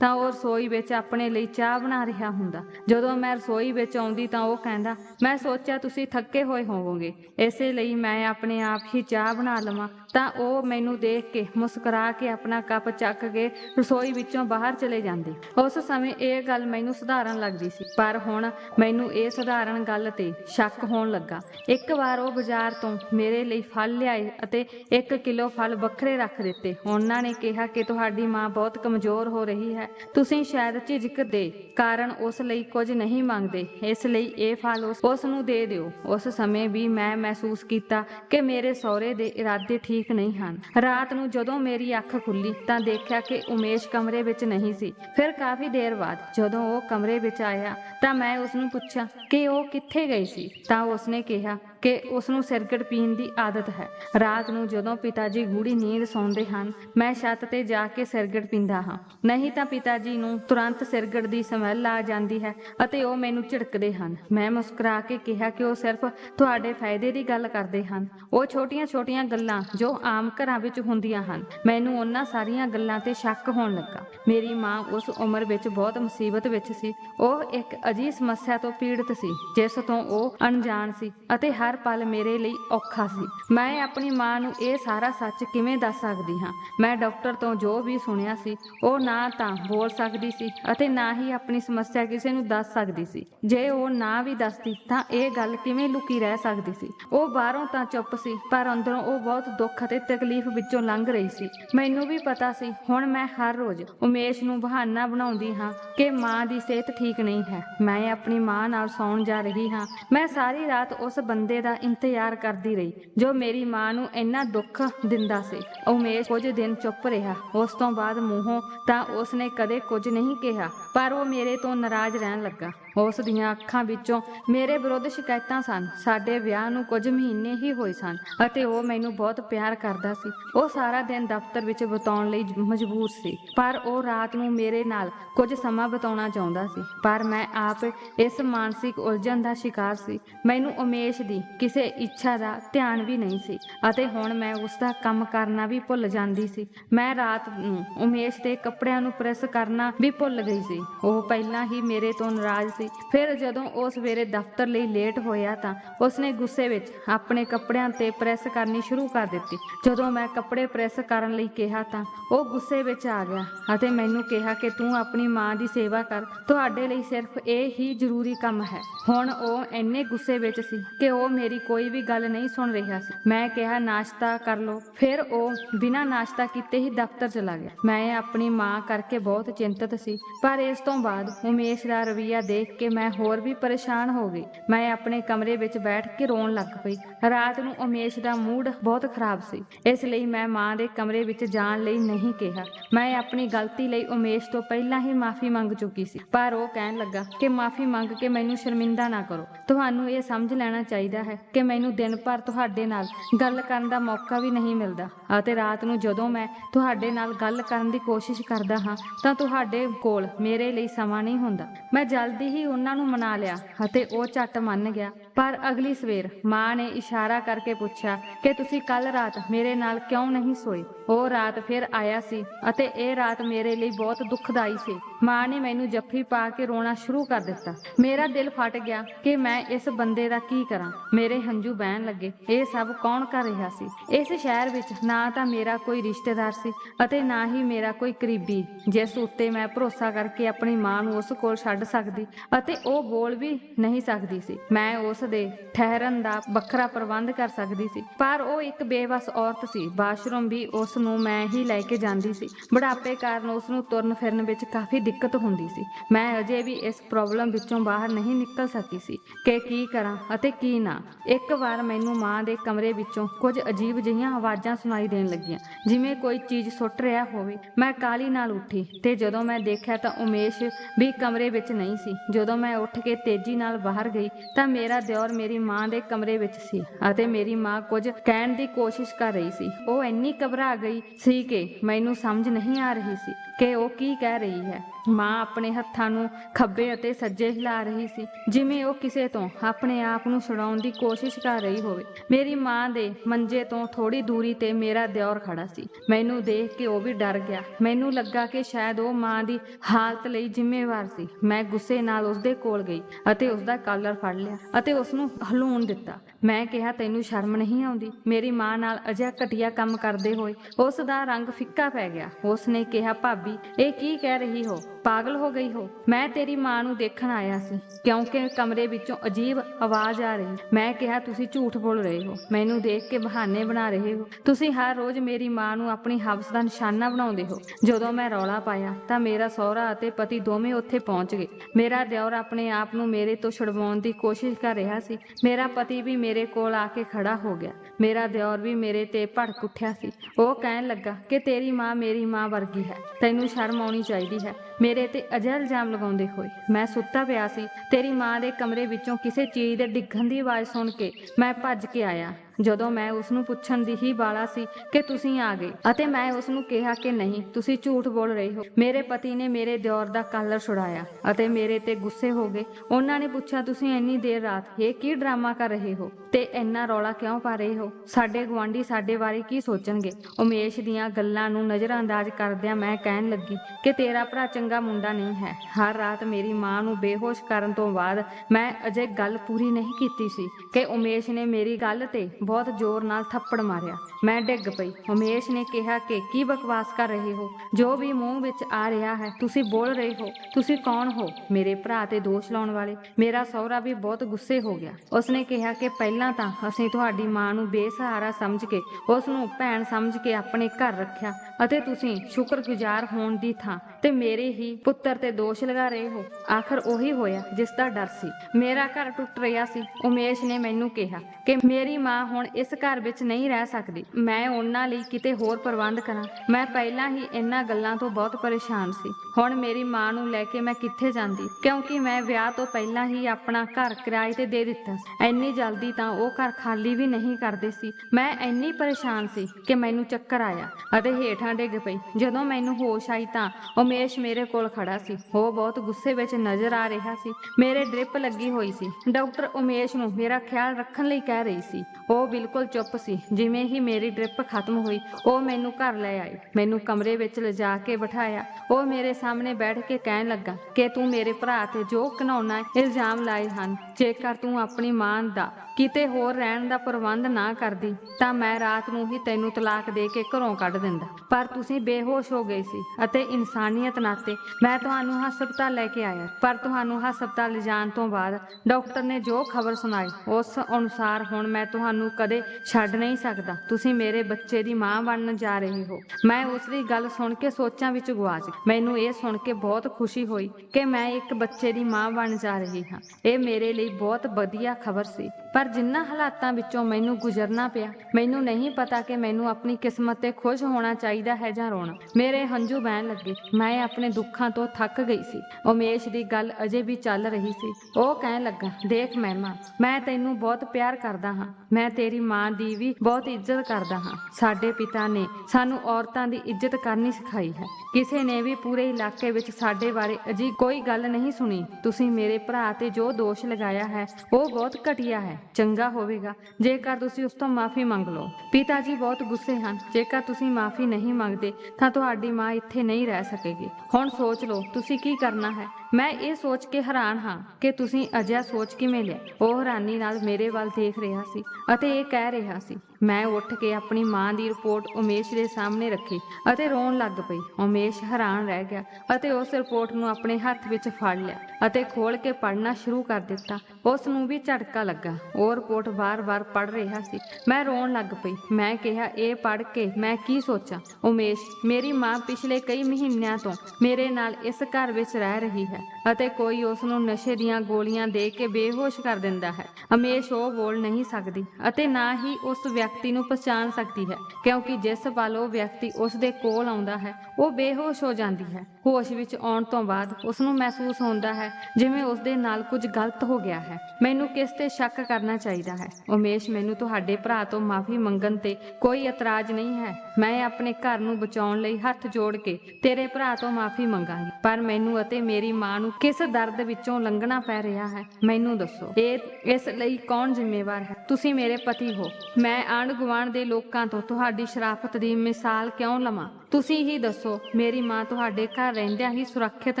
S1: ਤਾਂ ਉਹ ਰਸੋਈ ਵਿੱਚ ਆਪਣੇ ਲਈ ਚਾਹ ਬਣਾ ਰਿਹਾ ਹੁੰਦਾ। ਜਦੋਂ ਮੈਂ ਰਸੋਈ ਵਿੱਚ ਆਉਂਦੀ ਤਾਂ ਉਹ ਕਹਿੰਦਾ, ਮੈਂ ਸੋਚਿਆ ਤੁਸੀਂ ਥੱਕੇ ਹੋਏ ਹੋਵੋਗੇ। ਇਸੇ ਲਈ ਮੈਂ ਆਪਣੇ ਆਪ ਹੀ ਚਾਹ ਬਣਾ ਲਵਾਂ। ਤਾਂ ਉਹ ਮੈਨੂੰ ਦੇਖ ਕੇ ਮੁਸਕਰਾ ਕੇ ਆਪਣਾ ਕੱਪ ਚੱਕ ਕੇ ਰਸੋਈ ਵਿੱਚੋਂ ਬਾਹਰ ਚਲੇ ਜਾਂਦੇ। ਉਸ ਸਮੇਂ ਇਹ ਗੱਲ ਮੈਨੂੰ ਸਧਾਰਨ ਲੱਗਦੀ ਸੀ, ਪਰ ਹੁਣ ਮੈਨੂੰ ਇਹ ਸਧਾਰਨ ਗੱਲ ਤੇ ਸ਼ੱਕ ਹੋਣ ਲੱਗਾ। ਇੱਕ ਵਾਰ ਉਹ ਬਾਜ਼ਾਰ ਤੋਂ ਮੇਰੇ ਲਈ ਫਲ ਲਿਆਏ ਅਤੇ 1 ਕਿਲੋ ਫਲ ਵੱਖਰੇ ਰੱਖ ਦਿੱਤੇ। ਉਹਨਾਂ ਨੇ ਕਿਹਾ ਕਿ ਤੁਹਾਡੀ ਮਾਂ ਬਹੁਤ ਕਮਜ਼ੋਰ ਹੋ ਰਹੀ ਹੈ। ਤੁਸੀਂ ਸ਼ਾਇਦ ਝਿਜਕ ਦੇ ਕਾਰਨ ਉਸ ਲਈ ਕੁਝ ਨਹੀਂ ਮੰਗਦੇ। ਇਸ ਲਈ ਇਹ ਫਲ ਉਸ ਉਸ ਨੂੰ ਦੇ ਦਿਓ। ਉਸ ਸਮੇਂ ਵੀ ਮੈਂ ਮਹਿਸੂਸ ਕੀਤਾ ਕਿ ਮੇਰੇ ਸਹੁਰੇ ਦੇ ਇਰਾਦੇ ਠੀਕ ਨਹੀਂ ਹਨ। ਰਾਤ ਨੂੰ ਜਦੋਂ ਮੇਰੀ ਅੱਖ ਖੁੱਲੀ ਤਾਂ ਦੇਖਿਆ ਕਿ ਉਮੇਸ਼ ਕਮਰੇ ਵਿੱਚ ਨਹੀਂ ਸੀ। ਫਿਰ ਕਾਫੀ ਦੇਰ ਬਾਅਦ ਜਦੋਂ ਉਹ ਕਮਰੇ ਵਿੱਚ ਆਇਆ ਤਾਂ ਮੈਂ ਉਸ ਨੂੰ ਪੁੱਛਿਆ ਕਿ ਉਹ ਕਿੱਥੇ ਗਈ ਸੀ? ਤਾਂ ਉਸਨੇ ਕਿਹਾ ਕਿ ਉਸ ਨੂੰ ਸਿਰਕਟ ਪੀਣ ਦੀ ਆਦਤ ਹੈ। ਰਾਤ ਨੂੰ ਜਦੋਂ ਪਿਤਾ ਜੀ ਗੂੜੀ ਨੀਂਦ ਸੌਂਦੇ ਹਨ, ਮੈਂ ਛੱਤ ਤੇ ਜਾ ਕੇ ਸਿਰਗਟ ਪੀਂਦਾ ਹਾਂ। ਨਹੀਂ ਤਾਂ ਪਿਤਾ ਜੀ ਨੂੰ ਤੁਰੰਤ ਸਿਰਗਟ ਦੀ ਸਮੈਲ ਆ ਜਾਂਦੀ ਹੈ ਅਤੇ ਉਹ ਮੈਨੂੰ ਝਿੜਕਦੇ ਹਨ। ਮੈਂ ਮੁਸਕਰਾ ਕੇ ਕਿਹਾ ਕਿ ਉਹ ਸਿਰਫ ਤੁਹਾਡੇ ਫਾਇਦੇ ਦੀ ਗੱਲ ਕਰਦੇ ਹਨ। ਉਹ ਛੋਟੀਆਂ-ਛੋਟੀਆਂ ਗੱਲਾਂ ਜੋ ਆਮ ਘਰਾਂ ਵਿੱਚ ਹੁੰਦੀਆਂ ਹਨ, ਮੈਨੂੰ ਉਹਨਾਂ ਸਾਰੀਆਂ ਗੱਲਾਂ ਤੇ ਸ਼ੱਕ ਹੋਣ ਲੱਗਾ। ਮੇਰੀ ਮਾਂ ਉਸ ਉਮਰ ਵਿੱਚ ਬਹੁਤ ਮੁਸੀਬਤ ਵਿੱਚ ਸੀ। ਉਹ ਇੱਕ ਅਜੀਬ ਸਮੱਸਿਆ ਤੋਂ ਪੀੜਤ ਸੀ, ਜਿਸ ਤੋਂ ਉਹ ਅਣਜਾਣ ਸੀ ਅਤੇ ਹਰ ਪਲ ਮੇਰੇ ਲਈ ਔਖਾ ਸੀ। ਮੈਂ ਆਪਣੀ ਮਾਂ ਨੂੰ ਇਹ ਸਾਰਾ ਸੱਚ ਕਿਵੇਂ ਦੱਸ ਸਕਦੀ ਹਾਂ? ਮੈਂ ਡਾਕਟਰ ਤੋਂ ਜੋ ਵੀ ਸੁਣਿਆ ਸੀ, ਉਹ ਨਾ ਤਾਂ ਬੋਲ ਸਕਦੀ ਸੀ ਅਤੇ ਨਾ ਹੀ ਆਪਣੀ ਸਮੱਸਿਆ ਕਿਸੇ ਨੂੰ ਦੱਸ ਸਕਦੀ ਸੀ। ਜੇ ਉਹ ਨਾ ਵੀ ਦੱਸਦੀ, ਤਾਂ ਇਹ ਗੱਲ ਕਿਵੇਂ ਲੁਕੀ ਰਹਿ ਸਕਦੀ ਸੀ? ਉਹ ਬਾਹਰੋਂ ਤਾਂ ਚੁੱਪ ਸੀ, ਪਰ ਅੰਦਰੋਂ ਉਹ ਬਹੁਤ ਦੁੱਖ ਅਤੇ ਤਕਲੀਫ ਵਿੱਚੋਂ ਲੰਘ ਰਹੀ ਸੀ। ਮੈਨੂੰ ਵੀ ਪਤਾ ਸੀ, ਹੁਣ ਮੈਂ ਹਰ ਰੋਜ਼ ਉਮੇਸ਼ ਨੂੰ ਬਹਾਨਾ ਬਣਾਉਂਦੀ ਹਾਂ ਕਿ ਮਾਂ ਦੀ ਸਿਹਤ ਠੀਕ ਨਹੀਂ ਹੈ। ਮੈਂ ਆਪਣੀ ਮਾਂ ਨਾਲ ਸੌਣ ਜਾ ਰਹੀ ਹਾਂ। ਮੈਂ ਸਾਰੀ ਰਾਤ ਉਸ ਬੰਦੇ ਦਾ ਇੰਤਜ਼ਾਰ ਕਰਦੀ ਰਹੀ, ਜੋ ਮੇਰੀ ਮਾਂ ਨੂੰ ਇੰਨਾ ਦੁੱਖ ਦਿੰਦਾ ਸੀ। ਉਮੇਸ਼ ਕੁਝ ਦਿਨ ਚੁੱਪ ਰਿਹਾ। ਉਸ ਤੋਂ ਬਾਅਦ ਮੂੰਹੋਂ ਤਾਂ ਉਸਨੇ ਕਦੇ ਕੁਝ ਨਹੀਂ ਕਿਹਾ, ਪਰ ਉਹ ਮੇਰੇ ਤੋਂ ਨਾਰਾਜ਼ ਰਹਿਣ ਲੱਗਾ। ਉਸ ਦੀਆਂ ਅੱਖਾਂ ਵਿੱਚੋਂ ਮੇਰੇ ਵਿਰੁੱਧ ਸ਼ਿਕਾਇਤਾਂ ਸਨ। ਸਾਡੇ ਵਿਆਹ ਨੂੰ ਕੁਝ ਮਹੀਨੇ ਹੀ ਹੋਏ ਸਨ ਅਤੇ ਉਹ ਮੈਨੂੰ ਬਹੁਤ ਪਿਆਰ ਕਰਦਾ ਸੀ। ਉਹ ਸਾਰਾ ਦਿਨ ਦਫ਼ਤਰ ਵਿੱਚ ਬਿਤਾਉਣ ਲਈ ਮਜਬੂਰ ਸੀ। ਪਰ ਉਹ ਰਾਤ ਨੂੰ ਮੇਰੇ ਨਾਲ ਕੁਝ ਸਮਾਂ ਬਿਤਾਉਣਾ ਚਾਹੁੰਦਾ ਸੀ। ਪਰ ਮੈਂ ਆਪ ਇਸ ਮਾਨਸਿਕ ਉਲਝਣ ਦਾ ਸ਼ਿਕਾਰ ਸੀ। ਮੈਨੂੰ ਉਮੇਸ਼ ਦੀ ਕਿਸੇ ਇੱਛਾ ਦਾ ਧਿਆਨ ਵੀ ਨਹੀਂ ਸੀ ਅਤੇ ਹੁਣ ਮੈਂ ਉਸ ਦਾ ਕੰਮ ਕਰਨਾ ਵੀ ਭੁੱਲ ਜਾਂਦੀ ਸੀ। ਮੈਂ ਰਾਤ ਨੂੰ ਉਮੇਸ਼ ਦੇ ਕੱਪੜਿਆਂ ਨੂੰ ਪ੍ਰੈਸ ਕਰਨਾ ਵੀ ਭੁੱਲ ਗਈ ਸੀ। ਉਹ ਪਹਿਲਾਂ ਹੀ ਮੇਰੇ ਤੋਂ ਨਾਰਾਜ਼ ਸੀ। ਫਿਰ ਜਦੋਂ ਉਹ ਸਵੇਰੇ ਦਫ਼ਤਰ ਲਈ ਲੇਟ ਹੋਇਆ ਤਾਂ ਉਸਨੇ ਗੁੱਸੇ ਵਿੱਚ ਆਪਣੇ ਕੱਪੜਿਆਂ ਤੇ ਪ੍ਰੈਸ ਕਰਨੀ ਸ਼ੁਰੂ ਕਰ ਦਿੱਤੀ। ਜਦੋਂ ਮੈਂ ਕੱਪੜੇ ਪ੍ਰੈਸ ਕਰਨ ਲਈ ਕਿਹਾ ਤਾਂ ਉਹ ਗੁੱਸੇ ਵਿੱਚ ਆ ਗਿਆ ਅਤੇ ਮੈਨੂੰ ਕਿਹਾ ਕਿ ਤੂੰ ਆਪਣੀ ਮਾਂ ਦੀ ਸੇਵਾ ਕਰ। ਤੁਹਾਡੇ ਲਈ ਸਿਰਫ ਇਹ ਹੀ ਜ਼ਰੂਰੀ ਕੰਮ ਹੈ। ਹੁਣ ਉਹ ਇੰਨੇ ਗੁੱਸੇ ਵਿੱਚ ਸੀ ਕਿ ਉਹ ਮੇਰੀ ਕੋਈ ਵੀ ਗੱਲ ਨਹੀਂ ਸੁਣ ਰਿਹਾ ਸੀ। ਮੈਂ ਕਿਹਾ, ਨਾਸ਼ਤਾ ਕਰ ਲਓ। ਫਿਰ ਉਹ ਬਿਨਾਂ ਨਾਸ਼ਤਾ ਕੀਤੇ ਹੀ ਦਫ਼ਤਰ ਚਲਾ ਗਿਆ। ਮੈਂ ਆਪਣੀ ਮਾਂ ਕਰਕੇ ਬਹੁਤ ਚਿੰਤਤ ਸੀ, ਪਰ ਇਸ ਤੋਂ ਬਾਅਦ ਉਮੇਸ਼ ਦਾ ਰਵਈਆ ਦੇਖ ਕੇ ਮੈਂ ਹੋਰ ਵੀ ਪਰੇਸ਼ਾਨ ਹੋ ਗਈ। ਮੈਂ ਆਪਣੇ ਕਮਰੇ ਵਿੱਚ ਬੈਠ ਕੇ ਰੋਣ ਲੱਗ ਪਈ। ਰਾਤ ਨੂੰ ਉਮੇਸ਼ ਦਾ ਮੂਡ ਬਹੁਤ ਖਰਾਬ ਸੀ। ਇਸ ਲਈ ਮੈਂ ਮਾਂ ਦੇ ਕਮਰੇ ਵਿੱਚ ਜਾਣ ਲਈ ਨਹੀਂ ਕਿਹਾ। ਮੈਂ ਆਪਣੀ ਗਲਤੀ ਲਈ ਉਮੇਸ਼ ਤੋਂ ਪਹਿਲਾਂ ਹੀ ਮਾਫੀ ਮੰਗ ਚੁੱਕੀ ਸੀ। ਪਰ ਉਹ ਕਹਿਣ ਲੱਗਾ ਕਿ ਮਾਫੀ ਮੰਗ ਕੇ ਮੈਨੂੰ ਸ਼ਰਮਿੰਦਾ ਨਾ ਕਰੋ। ਤੁਹਾਨੂੰ ਇਹ ਸਮਝ ਲੈਣਾ ਚਾਹੀਦਾ ਹੈ ਕਿ ਮੈਨੂੰ ਦਿਨ ਭਰ ਤੁਹਾਡੇ ਨਾਲ ਗੱਲ ਕਰਨ ਦਾ ਮੌਕਾ ਵੀ ਨਹੀਂ ਮਿਲਦਾ। ਅਤੇ ਰਾਤ ਨੂੰ ਜਦੋਂ ਮੈਂ ਤੁਹਾਡੇ ਨਾਲ ਗੱਲ ਕਰਨ ਦੀ ਕੋਸ਼ਿਸ਼ ਕਰਦਾ ਹਾਂ, ਤਾਂ ਤੁਹਾਡੇ ਕੋਲ ਮੇਰੇ ਲਈ ਸਮਾਂ ਨਹੀਂ ਹੁੰਦਾ। ਮੈਂ ਜਲਦੀ ਹੀ ਉਹਨਾਂ ਨੂੰ ਮਨਾ ਲਿਆ ਅਤੇ ਉਹ ਝੱਟ ਮੰਨ ਗਿਆ। ਪਰ ਅਗਲੀ ਸਵੇਰ ਮਾਂ ਨੇ ਇਸ਼ਾਰਾ ਕਰਕੇ ਪੁੱਛਿਆ ਕਿ ਤੁਸੀਂ ਕੱਲ ਰਾਤ ਮੇਰੇ ਨਾਲ ਕਿਉਂ ਨਹੀਂ ਸੋਏ? ਉਹ ਰਾਤ ਫਿਰ ਆਇਆ ਸੀ ਅਤੇ ਇਹ ਰਾਤ ਮੇਰੇ ਲਈ ਬਹੁਤ ਦੁਖਦਾਈ ਸੀ। ਮਾਂ ਨੇ ਮੈਨੂੰ ਜੱਫੀ ਪਾ ਕੇ ਰੋਣਾ ਸ਼ੁਰੂ ਕਰ ਦਿੱਤਾ। ਮੇਰਾ ਦਿਲ ਫਟ ਗਿਆ ਕਿ ਮੈਂ ਇਸ ਬੰਦੇ ਦਾ ਕੀ ਕਰਾਂ। ਮੇਰੇ ਹੰਝੂ ਬਹਿਣ ਲੱਗੇ। ਇਹ ਸਭ ਕੌਣ ਕਰ ਰਿਹਾ ਸੀ? ਇਸ ਸ਼ਹਿਰ ਵਿੱਚ ਨਾ ਤਾਂ ਮੇਰਾ ਕੋਈ ਰਿਸ਼ਤੇਦਾਰ ਸੀ ਅਤੇ ਨਾ ਹੀ ਮੇਰਾ ਕੋਈ ਕਰੀਬੀ, ਜਿਸ ਉੱਤੇ ਮੈਂ ਭਰੋਸਾ ਕਰਕੇ ਆਪਣੀ ਮਾਂ ਨੂੰ ਉਸ ਕੋਲ ਛੱਡ ਸਕਦੀ ਅਤੇ ਉਹ ਬੋਲ ਵੀ ਨਹੀਂ ਸਕਦੀ ਸੀ। ਮੈਂ ਉਸ ਦੇ ਠਹਿਰਨ ਦਾ ਵੱਖਰਾ ਪ੍ਰਬੰਧ ਕਰ ਸਕਦੀ ਸੀ। ਪਰ ਉਹ ਇੱਕ ਬੇਵਸ ਔਰਤ ਸੀ। ਵਾਸ਼ਰੂਮ ਵੀ ਉਸ ਨੂੰ ਮੈਂ ਹੀ ਲੈ ਕੇ ਜਾਂਦੀ ਸੀ। ਬੁਢਾਪੇ ਕਾਰਨ ਉਸ ਨੂੰ ਤੁਰਨ ਫਿਰਨ ਵਿੱਚ ਕਾਫੀ ਦਿੱਕਤ ਹੁੰਦੀ ਸੀ। ਮੈਂ ਅਜੇ ਵੀ ਇਸ ਪ੍ਰੋਬਲਮ ਵਿੱਚੋਂ ਬਾਹਰ ਨਹੀਂ ਨਿਕਲ ਸਕੀ ਸੀ ਕਿ ਕੀ ਕਰਾਂ ਅਤੇ ਕੀ ਨਾ। ਇੱਕ ਵਾਰ ਮੈਨੂੰ ਮਾਂ ਦੇ ਕਮਰੇ ਵਿੱਚੋਂ ਕੁਝ ਅਜੀਬ ਜਿਹੀਆਂ ਆਵਾਜ਼ਾਂ ਸੁਣਾਈ ਦੇਣ ਲੱਗੀਆਂ। ਜਿਵੇਂ ਕੋਈ ਚੀਜ਼ ਸੁੱਟ ਰਿਹਾ ਹੋਵੇ। ਮੈਂ ਕਾਲੀ ਨਾਲ ਉੱਠੀ ਤੇ ਜਦੋਂ ਮੈਂ ਦੇਖਿਆ ਤਾਂ ਉਮੇਸ਼ ਵੀ ਕਮਰੇ ਵਿੱਚ ਨਹੀਂ ਸੀ। ਜਦੋਂ ਮੈਂ ਉੱਠ ਕੇ ਤੇਜ਼ੀ ਨਾਲ ਬਾਹਰ ਗਈ ਤਾਂ ਮੇਰਾ ਦਿਓਰ ਮੇਰੀ ਮਾਂ ਦੇ ਕਮਰੇ ਵਿੱਚ ਸੀ ਅਤੇ ਮੇਰੀ ਮਾਂ ਕੁਝ ਕਹਿਣ ਦੀ ਕੋਸ਼ਿਸ਼ ਕਰ ਰਹੀ ਸੀ। ਉਹ ਇੰਨੀ ਘਬਰਾ ਗਈ ਸੀ ਕਿ ਮੈਨੂੰ ਸਮਝ ਨਹੀਂ ਆ ਰਹੀ ਸੀ ਕਿ ਉਹ ਕੀ ਕਹਿ ਰਹੀ ਹੈ। ਮਾਂ ਆਪਣੇ ਹੱਥਾਂ ਨੂੰ ਖੱਬੇ ਅਤੇ ਸੱਜੇ ਹਿਲਾ ਰਹੀ ਸੀ। ਜਿਵੇਂ ਉਹ ਕਿਸੇ ਤੋਂ ਆਪਣੇ ਆਪ ਨੂੰ ਛੁਡਾਉਣ ਦੀ ਕੋਸ਼ਿਸ਼ ਕਰ ਰਹੀ ਹੋਵੇ। ਮੇਰੀ ਮਾਂ ਦੇ ਮੰਜੇ ਤੋਂ ਥੋੜੀ ਦੂਰੀ ਤੇ ਮੇਰਾ ਦਿਓਰ ਖੜਾ ਸੀ। ਮੈਨੂੰ ਦੇਖ ਕੇ ਉਹ ਵੀ ਡਰ ਗਿਆ। ਮੈਨੂੰ ਲੱਗਾ ਕਿ ਸ਼ਾਇਦ ਉਹ ਮਾਂ ਦੀ ਹਾਲਤ ਲਈ ਜ਼ਿੰਮੇਵਾਰ ਸੀ। ਮੈਂ ਗੁੱਸੇ ਨਾਲ ਉਸਦੇ ਕੋਲ ਗਈ ਅਤੇ ਉਸਦਾ ਕਾਲਰ ਫੜ ਲਿਆ ਅਤੇ ਉਸ ਨੂੰ ਹਲੂਣ ਦਿੱਤਾ। ਮੈਂ ਕਿਹਾ, ਤੈਨੂੰ ਸ਼ਰਮ ਨਹੀਂ ਆਉਂਦੀ? ਮੇਰੀ ਮਾਂ ਨਾਲ ਅਜਿਹਾ ਘਟੀਆ ਕੰਮ ਕਰਦੇ ਹੋਏ ਉਸ ਦਾ ਰੰਗ ਫਿੱਕਾ ਪੈ ਗਿਆ। ਉਸ ਨੇ ਕਿਹਾ, ਭਾਬੀ, ਇਹ ਕੀ ਕਹਿ ਰਹੀ ਹੋ? ਪਾਗਲ ਹੋ ਗਈ ਹੋ? ਮੈਂ ਤੇਰੀ ਮਾਂ ਨੂੰ ਦੇਖਣ ਆਇਆ ਸੀ, ਕਿਉਂਕਿ ਕਮਰੇ ਵਿੱਚੋਂ ਅਜੀਬ ਆਵਾਜ਼ ਆ ਰਹੀ। ਮੈਂ ਕਿਹਾ, ਤੁਸੀਂ ਝੂਠ ਬੋਲ ਰਹੇ ਹੋ। ਮੈਨੂੰ ਦੇਖ ਕੇ ਬਹਾਨੇ ਬਣਾ ਰਹੇ ਹੋ। ਤੁਸੀਂ ਹਰ ਰੋਜ਼ ਮੇਰੀ ਮਾਂ ਨੂੰ ਆਪਣੀ ਹਵਸ ਦਾ ਨਿਸ਼ਾਨਾ ਬਣਾਉਂਦੇ ਹੋ। ਜਦੋਂ ਮੈਂ ਰੌਲਾ ਪਾਇਆ, ਤਾਂ ਮੇਰਾ ਸਹੁਰਾ ਅਤੇ ਪਤੀ ਦੋਵੇਂ ਉੱਥੇ ਪਹੁੰਚ ਗਏ। ਮੇਰਾ ਦਿਓਰ ਆਪਣੇ ਆਪ ਨੂੰ ਮੇਰੇ ਤੋਂ ਛੁਡਵਾਉਣ ਦੀ ਕੋਸ਼ਿਸ਼ ਕਰ ਰਿਹਾ ਸੀ। ਮੇਰਾ ਪਤੀ ਵੀ ਮੇਰੇ ਕੋਲ ਆ ਕੇ ਖੜਾ ਹੋ ਗਿਆ। ਮੇਰਾ ਦਿਓਰ ਵੀ ਮੇਰੇ ਤੇ ਭੜਕ ਉੱਠਿਆ ਸੀ। ਉਹ ਕਹਿਣ ਲੱਗਾ ਕਿ ਤੇਰੀ ਮਾਂ ਮੇਰੀ ਮਾਂ ਵਰਗੀ ਹੈ। ਤੈਨੂੰ ਸ਼ਰਮ ਆਉਣੀ ਚਾਹੀਦੀ ਹੈ। ਮੇਰੇ ਤੇ ਅਜਿਹਾ ਇਲਜ਼ਾਮ ਲਗਾਉਂਦੇ ਹੋਏ ਮੈਂ ਸੁੱਤਾ ਪਿਆ ਸੀ। ਤੇਰੀ ਮਾਂ ਦੇ ਕਮਰੇ ਵਿੱਚੋਂ ਕਿਸੇ ਚੀਜ਼ ਦੇ ਡਿੱਗਣ ਦੀ ਆਵਾਜ਼ ਸੁਣ ਕੇ ਮੈਂ ਭੱਜ ਕੇ ਆਇਆ। ਜਦੋਂ ਮੈਂ ਉਸ ਨੂੰ ਪੁੱਛਣ ਦੀ ਹੀ ਬਾਲਾ ਸੀ ਕਿ ਤੁਸੀਂ ਆ ਗਏ ਅਤੇ ਮੈਂ ਉਸ ਨੂੰ ਕਿਹਾ ਕਿ ਨਹੀਂ, ਤੁਸੀਂ ਝੂਠ ਬੋਲ ਰਹੇ ਹੋ। ਮੇਰੇ ਪਤੀ ਨੇ ਮੇਰੇ ਦਿਓਰ ਦਾ ਕਾਲਰ ਛੁਡਾਇਆ ਅਤੇ ਮੇਰੇ ਤੇ ਗੁੱਸੇ ਹੋ ਗਏ। ਉਹਨਾਂ ਨੇ ਪੁੱਛਿਆ, ਤੁਸੀਂ ਇੰਨੀ ਦੇਰ ਰਾਤ ਇਹ ਕੀ ਡਰਾਮਾ ਕਰ ਰਹੇ ਹੋ? ਤੇ ਇੰਨਾ ਰੌਲਾ ਕਿਉਂ ਪਾ ਰਹੇ ਹੋ? ਸਾਡੇ ਗਵਾਂਢੀ ਸਾਡੇ ਬਾਰੇ ਕੀ ਸੋਚਣਗੇ? ਉਮੇਸ਼ ਦੀਆਂ ਗੱਲਾਂ ਨੂੰ ਨਜ਼ਰ ਅੰਦਾਜ਼ ਕਰਦਿਆਂ ਮੈਂ ਕਹਿਣ ਲੱਗੀ ਕਿ ਤੇਰਾ ਭਰਾ ਚੰਗਾ ਮੁੰਡਾ ਨਹੀਂ ਹੈ। ਹਰ ਰਾਤ ਮੇਰੀ ਮਾਂ ਨੂੰ ਬੇਹੋਸ਼ ਕਰਨ ਤੋਂ ਬਾਅਦ ਮੈਂ ਅਜੇ ਗੱਲ ਪੂਰੀ ਨਹੀਂ ਕੀਤੀ ਸੀ ਕਿ ਉਮੇਸ਼ ਨੇ ਮੇਰੀ ਗੱਲ ਤੇ ਬਹੁਤ ਜ਼ੋਰ ਨਾਲ ਥੱਪੜ ਮਾਰਿਆ। ਮੈਂ ਡਿੱਗ ਪਈ। ਉਮੇਸ਼ ਨੇ ਕਿਹਾ ਕਿ ਕੀ ਬਕਵਾਸ ਕਰ ਰਹੇ ਹੋ? ਜੋ ਵੀ ਮੂੰਹ ਵਿੱਚ ਆ ਰਿਹਾ ਹੈ, ਤੁਸੀਂ ਬੋਲ ਰਹੇ ਹੋ। ਤੁਸੀਂ ਕੌਣ ਹੋ? ਮੇਰੇ ਭਰਾ ਤੇ ਦੋਸ਼ ਲਾਉਣ ਵਾਲੇ। ਮੇਰਾ ਸਹੁਰਾ ਵੀ ਬਹੁਤ ਗੁੱਸੇ ਹੋ ਗਿਆ। ਉਸਨੇ ਕਿਹਾ ਕਿ ਪਹਿਲਾਂ ਤਾਂ ਅਸੀਂ ਤੁਹਾਡੀ ਮਾਂ ਨੂੰ ਬੇਸਹਾਰਾ ਸਮਝ ਕੇ ਉਸ ਨੂੰ ਭੈਣ ਸਮਝ ਕੇ ਆਪਣੇ ਘਰ ਰੱਖਿਆ। ਅਤੇ ਤੁਸੀਂ ਸ਼ੁਕਰਗੁਜ਼ਾਰ ਹੋਣ ਦੀ ਥਾਂ ਤੇ ਮੇਰੇ ਹੀ ਪੁੱਤਰ ਤੇ ਦੋਸ਼ ਲਗਾ ਰਹੇ ਹੋ। ਆਖਰ ਉਹੀ ਹੋਇਆ ਜਿਸ ਦਾ ਡਰ ਸੀ। ਮੇਰਾ ਘਰ ਟੁੱਟ ਰਿਹਾ ਸੀ, ਉਮੇਸ਼ ਨੇ ਮੈਨੂੰ ਕਿਹਾ ਕਿ ਮੇਰੀ ਮਾਂ ਹੁਣ ਇਸ ਘਰ ਵਿੱਚ ਨਹੀਂ ਰਹਿ ਸਕਦੀ। ਮੈਂ ਉਹਨਾਂ ਲਈ ਕਿਤੇ ਹੋਰ ਪ੍ਰਬੰਧ ਕਰਾਂ। ਮੈਂ ਪਹਿਲਾਂ ਹੀ ਇਹਨਾਂ ਗੱਲਾਂ ਤੋਂ ਬਹੁਤ ਪਰੇਸ਼ਾਨ ਸੀ। ਹੁਣ ਮੇਰੀ ਮਾਂ ਨੂੰ ਲੈ ਕੇ ਮੈਂ ਕਿੱਥੇ ਜਾਂਦੀ? ਕਿਉਂਕਿ ਮੈਂ ਵਿਆਹ ਤੋਂ ਪਹਿਲਾਂ ਹੀ ਆਪਣਾ ਘਰ ਕਿਰਾਏ ਤੇ ਦੇ ਦਿੱਤਾ ਸੀ। ਇੰਨੀ ਜਲਦੀ ਤਾਂ ਉਹ ਘਰ ਖਾਲੀ ਵੀ ਨਹੀਂ ਕਰਦੇ ਸੀ। ਮੈਂ ਇੰਨੀ ਪਰੇਸ਼ਾਨ ਸੀ ਕਿ ਮੈਨੂੰ ਚੱਕਰ ਆਇਆ ਅਤੇ ਹੇਠਾਂ ਡਿੱਗ ਪਈ। ਜਦੋਂ ਮੈਨੂੰ ਹੋਸ਼ ਆਈ ਤਾਂ ਉਮੇਸ਼ ਮੇਰੇ ਕੋਲ ਖੜਾ ਸੀ। ਉਹ ਬਹੁਤ ਗੁੱਸੇ ਵਿੱਚ ਨਜ਼ਰ ਆ ਰਿਹਾ ਸੀ। ਮੇਰੇ ਡ੍ਰਿਪ ਲੱਗੀ ਹੋਈ ਸੀ। ਡਾਕਟਰ ਉਮੇਸ਼ ਨੂੰ ਮੇਰਾ ਖਿਆਲ ਰੱਖਣ ਲਈ ਕਹਿ ਰਹੀ ਸੀ। ਉਹ ਬਿਲਕੁਲ ਚੁੱਪ ਸੀ। ਜਿਵੇਂ ਹੀ ਮੇਰੀ ਡ੍ਰਿਪ ਖਤਮ ਹੋਈ, ਉਹ ਮੈਨੂੰ ਘਰ ਲੈ ਆਈ। ਮੈਨੂੰ ਕਮਰੇ ਵਿੱਚ ਲਿਜਾ ਕੇ ਬਿਠਾਇਆ। ਉਹ ਮੇਰੇ ਸਾਹਮਣੇ ਬੈਠ ਕੇ ਕਹਿਣ ਲੱਗਾ, ਕਿ ਤੂੰ ਮੇਰੇ ਭਰਾ ਤੇ ਜੋ ਘਨਾਉਣਾ ਇਲਜ਼ਾਮ ਲਾਏ ਹਨ, ਜੇਕਰ ਤੂੰ ਆਪਣੀ ਮਾਂ ਦਾ ਕਿਤੇ ਹੋਰ ਰਹਿਣ ਦਾ ਪ੍ਰਬੰਧ ਨਾ ਕਰਦੀ, ਤਾਂ ਮੈਂ ਰਾਤ ਨੂੰ ਹੀ ਤੈਨੂੰ ਤਲਾਕ ਦੇ ਕੇ ਘਰੋਂ ਕੱਢ ਦਿੰਦਾ। ਪਰ ਤੁਸੀਂ ਬੇਹੋਸ਼ ਹੋ ਗਏ ਸੀ ਅਤੇ ਇਨਸਾਨੀਅਤ ਨਾਤੇ ਮੈਂ ਤੁਹਾਨੂੰ ਹਸਪਤਾਲ ਲੈ ਕੇ ਆਇਆ। ਪਰ ਤੁਹਾਨੂੰ ਹਸਪਤਾਲ ਲਿਜਾਣ ਤੋਂ ਬਾਅਦ ਡਾਕਟਰ ਨੇ ਜੋ ਖਬਰ ਸੁਣਾਈ, ਉਸ ਅਨੁਸਾਰ ਹੁਣ ਮੈਂ ਤੁਹਾਨੂੰ ਕਦੇ ਛੱਡ ਨਹੀਂ ਸਕਦਾ। ਤੁਸੀਂ ਮੇਰੇ ਬੱਚੇ ਦੀ ਮਾਂ ਬਣਨ ਜਾ ਰਹੇ ਹੋ। ਮੈਂ ਉਸ ਦੀ ਗੱਲ ਸੁਣ ਕੇ ਸੋਚਾਂ ਵਿੱਚ ਗਵਾਚ ਗਈ। ਮੈਨੂੰ ਇਹ ਸੁਣ ਕੇ ਬਹੁਤ ਖੁਸ਼ੀ ਹੋਈ ਕਿ ਮੈਂ ਇੱਕ ਬੱਚੇ ਦੀ ਮਾਂ ਬਣ ਜਾ ਰਹੀ ਹਾਂ। ਇਹ ਮੇਰੇ ਲਈ ਬਹੁਤ ਵਧੀਆ ਖਬਰ ਸੀ। ਪਰ ਜਿੰਨਾ ਹਾਲਾਤਾਂ ਵਿੱਚੋਂ ਮੈਨੂੰ ਗੁਜ਼ਰਨਾ ਪਿਆ, ਮੈਨੂੰ ਨਹੀਂ ਪਤਾ ਕਿ ਮੈਨੂੰ ਆਪਣੀ ਕਿਸਮਤ ਤੇ ਖੁਸ਼ ਹੋਣਾ ਚਾਹੀਦਾ ਹੈ ਜਾਂ ਰੋਣਾ। ਮੇਰੇ ਹੰਝੂ ਬਹਿਣ ਲੱਗੇ। ਮੈਂ ਆਪਣੇ ਦੁੱਖਾਂ ਤੋਂ ਥੱਕ ਗਈ ਸੀ। ਉਮੇਸ਼ ਦੀ ਗੱਲ ਅਜੇ ਵੀ ਚੱਲ ਰਹੀ ਸੀ। ਉਹ ਕਹਿਣ ਲੱਗਾ, ਦੇਖ ਮਹਿਮਾ ਮੈਂ ਤੈਨੂੰ ਬਹੁਤ ਪਿਆਰ ਕਰਦਾ ਹਾਂ। ਮੈਂ ਤੇਰੀ ਮਾਂ ਦੀ ਵੀ ਬਹੁਤ ਇੱਜ਼ਤ ਕਰਦਾ ਹਾਂ। ਸਾਡੇ ਪਿਤਾ ਨੇ ਸਾਨੂੰ ਔਰਤਾਂ ਦੀ ਇੱਜ਼ਤ ਕਰਨੀ ਸਿਖਾਈ ਹੈ। ਕਿਸੇ ਨੇ ਵੀ ਪੂਰੇ ਇਲਾਕੇ ਵਿੱਚ ਸਾਡੇ ਬਾਰੇ ਅਜੀ ਕੋਈ ਗੱਲ ਨਹੀਂ ਸੁਣੀ। ਤੁਸੀਂ ਮੇਰੇ ਭਰਾ ਤੇ ਜੋ ਦੋਸ਼ ਲਗਾਇਆ ਹੈ, ਉਹ ਬਹੁਤ ਘਟੀਆ ਹੈ। ਚੰਗਾ ਹੋਵੇਗਾ। ਜੇਕਰ ਤੁਸੀਂ ਉਸ ਤੋਂ ਮਾਫੀ ਮੰਗ ਲਓ। ਪਿਤਾ ਜੀ ਬਹੁਤ ਗੁੱਸੇ ਹਨ। ਜੇਕਰ ਤੁਸੀਂ ਮਾਫੀ ਨਹੀਂ ਮੰਗਦੇ, ਤਾਂ ਤੁਹਾਡੀ ਮਾਂ ਇੱਥੇ ਨਹੀਂ ਰਹਿ ਸਕੇਗੀ। ਹੁਣ ਸੋਚ ਲਓ, ਤੁਸੀਂ ਕੀ ਕਰਨਾ ਹੈ? ਮੈਂ ਇਹ ਸੋਚ ਕੇ ਹੈਰਾਨ ਹਾਂ ਕਿ ਤੁਸੀਂ ਅਜਿਹਾ ਸੋਚ ਕਿਵੇਂ ਲਿਆ? ਉਹ ਹੈਰਾਨੀ ਨਾਲ ਮੇਰੇ ਵੱਲ ਦੇਖ ਰਿਹਾ ਸੀ ਅਤੇ ਇਹ ਕਹਿ ਰਿਹਾ ਸੀ, ਮੈਂ ਉੱਠ ਕੇ ਆਪਣੀ ਮਾਂ ਦੀ ਰਿਪੋਰਟ ਉਮੇਸ਼ ਦੇ ਸਾਹਮਣੇ ਰੱਖੀ ਅਤੇ ਰੋਣ ਲੱਗ ਪਈ। ਉਮੇਸ਼ ਹੈਰਾਨ ਰਹਿ ਗਿਆ ਅਤੇ ਉਸ ਰਿਪੋਰਟ ਨੂੰ ਆਪਣੇ ਹੱਥ ਵਿੱਚ ਫੜ ਲਿਆ ਅਤੇ ਖੋਲ ਕੇ ਪੜ੍ਹਨਾ ਸ਼ੁਰੂ ਕਰ ਦਿੱਤਾ। ਉਸ ਨੂੰ ਵੀ ਝਟਕਾ ਲੱਗਾ। ਉਹ ਰਿਪੋਰਟ ਵਾਰ-ਵਾਰ ਪੜ੍ਹ ਰਿਹਾ ਸੀ। ਮੈਂ ਰੋਣ ਲੱਗ ਪਈ। ਮੈਂ ਕਿਹਾ, ਇਹ ਪੜ੍ਹ ਕੇ ਮੈਂ ਕੀ ਸੋਚਾਂ? ਉਮੇਸ਼, ਮੇਰੀ ਮਾਂ ਪਿਛਲੇ ਕਈ ਮਹੀਨਿਆਂ ਤੋਂ ਮੇਰੇ ਨਾਲ ਇਸ ਘਰ ਵਿੱਚ ਰਹਿ ਰਹੀ ਹੈ। ਹੈ ਅਤੇ ਕੋਈ ਉਸ ਨੂੰ ਨਸ਼ੇ ਦੀਆਂ ਗੋਲੀਆਂ ਦੇ ਕੇ ਬੇਹੋਸ਼ ਕਰ ਦਿੰਦਾ ਹੈ। ਅਮੇਸ਼ ਉਹ ਬੋਲ ਨਹੀਂ ਸਕਦੀ ਅਤੇ ਨਾ ਹੀ ਉਸ ਵਿਅਕਤੀ ਨੂੰ ਪਛਾਣ ਸਕਦੀ ਹੈ, ਕਿਉਂਕਿ ਜਿਸ ਪਲ ਉਹ ਵਿਅਕਤੀ ਉਸ ਦੇ ਕੋਲ ਆਉਂਦਾ ਹੈ, ਉਹ ਬੇਹੋਸ਼ ਹੋ ਜਾਂਦੀ ਹੈ। ਹੋਸ਼ ਵਿੱਚ ਆਉਣ ਤੋਂ ਬਾਅਦ ਉਸ ਨੂੰ ਮਹਿਸੂਸ ਹੁੰਦਾ ਹੈ, ਜਿਵੇਂ ਉਸ ਦੇ ਨਾਲ ਕੁਝ ਗਲਤ ਹੋ ਗਿਆ ਹੈ। ਮੈਨੂੰ ਕਿਸ ਤੇ ਸ਼ੱਕ ਕਰਨਾ ਚਾਹੀਦਾ ਹੈ? ਉਮੇਸ਼, ਮੈਨੂੰ ਤੁਹਾਡੇ ਭਰਾ ਤੋਂ ਮਾਫੀ ਮੰਗਣ ਤੇ ਕੋਈ ਇਤਰਾਜ਼ ਨਹੀਂ ਹੈ। ਮੈਂ ਆਪਣੇ ਘਰ ਨੂੰ ਬਚਾਉਣ ਲਈ ਹੱਥ ਜੋੜ ਕੇ ਤੇਰੇ ਭਰਾ ਤੋਂ ਮਾਫੀ ਮੰਗਾਂਗੀ, ਪਰ ਮੈਨੂੰ ਅਤੇ ਮੇਰੀ ਮਾਂ ਨੂੰ ਕਿਸ ਦਰਦ ਵਿੱਚੋਂ ਲੰਘਣਾ ਪੈ ਰਿਹਾ ਹੈ, ਮੈਨੂੰ ਦੱਸੋ। ਇਹ, ਇਸ ਲਈ ਕੌਣ ਜ਼ਿੰਮੇਵਾਰ ਹੈ? ਤੁਸੀਂ ਮੇਰੇ ਪਤੀ ਹੋ। ਮੈਂ ਆਂਢ ਗੁਆਂਢ ਦੇ ਲੋਕਾਂ ਤੋਂ ਤੁਹਾਡੀ ਸ਼ਰਾਫਤ ਦੀ ਮਿਸਾਲ ਕਿਉਂ ਲਵਾਂ? ਤੁਸੀਂ ਹੀ ਦੱਸੋ, ਮੇਰੀ ਮਾਂ ਤੁਹਾਡੇ ਘਰ ਰਹਿੰਦਿਆਂ ਹੀ ਸੁਰੱਖਿਅਤ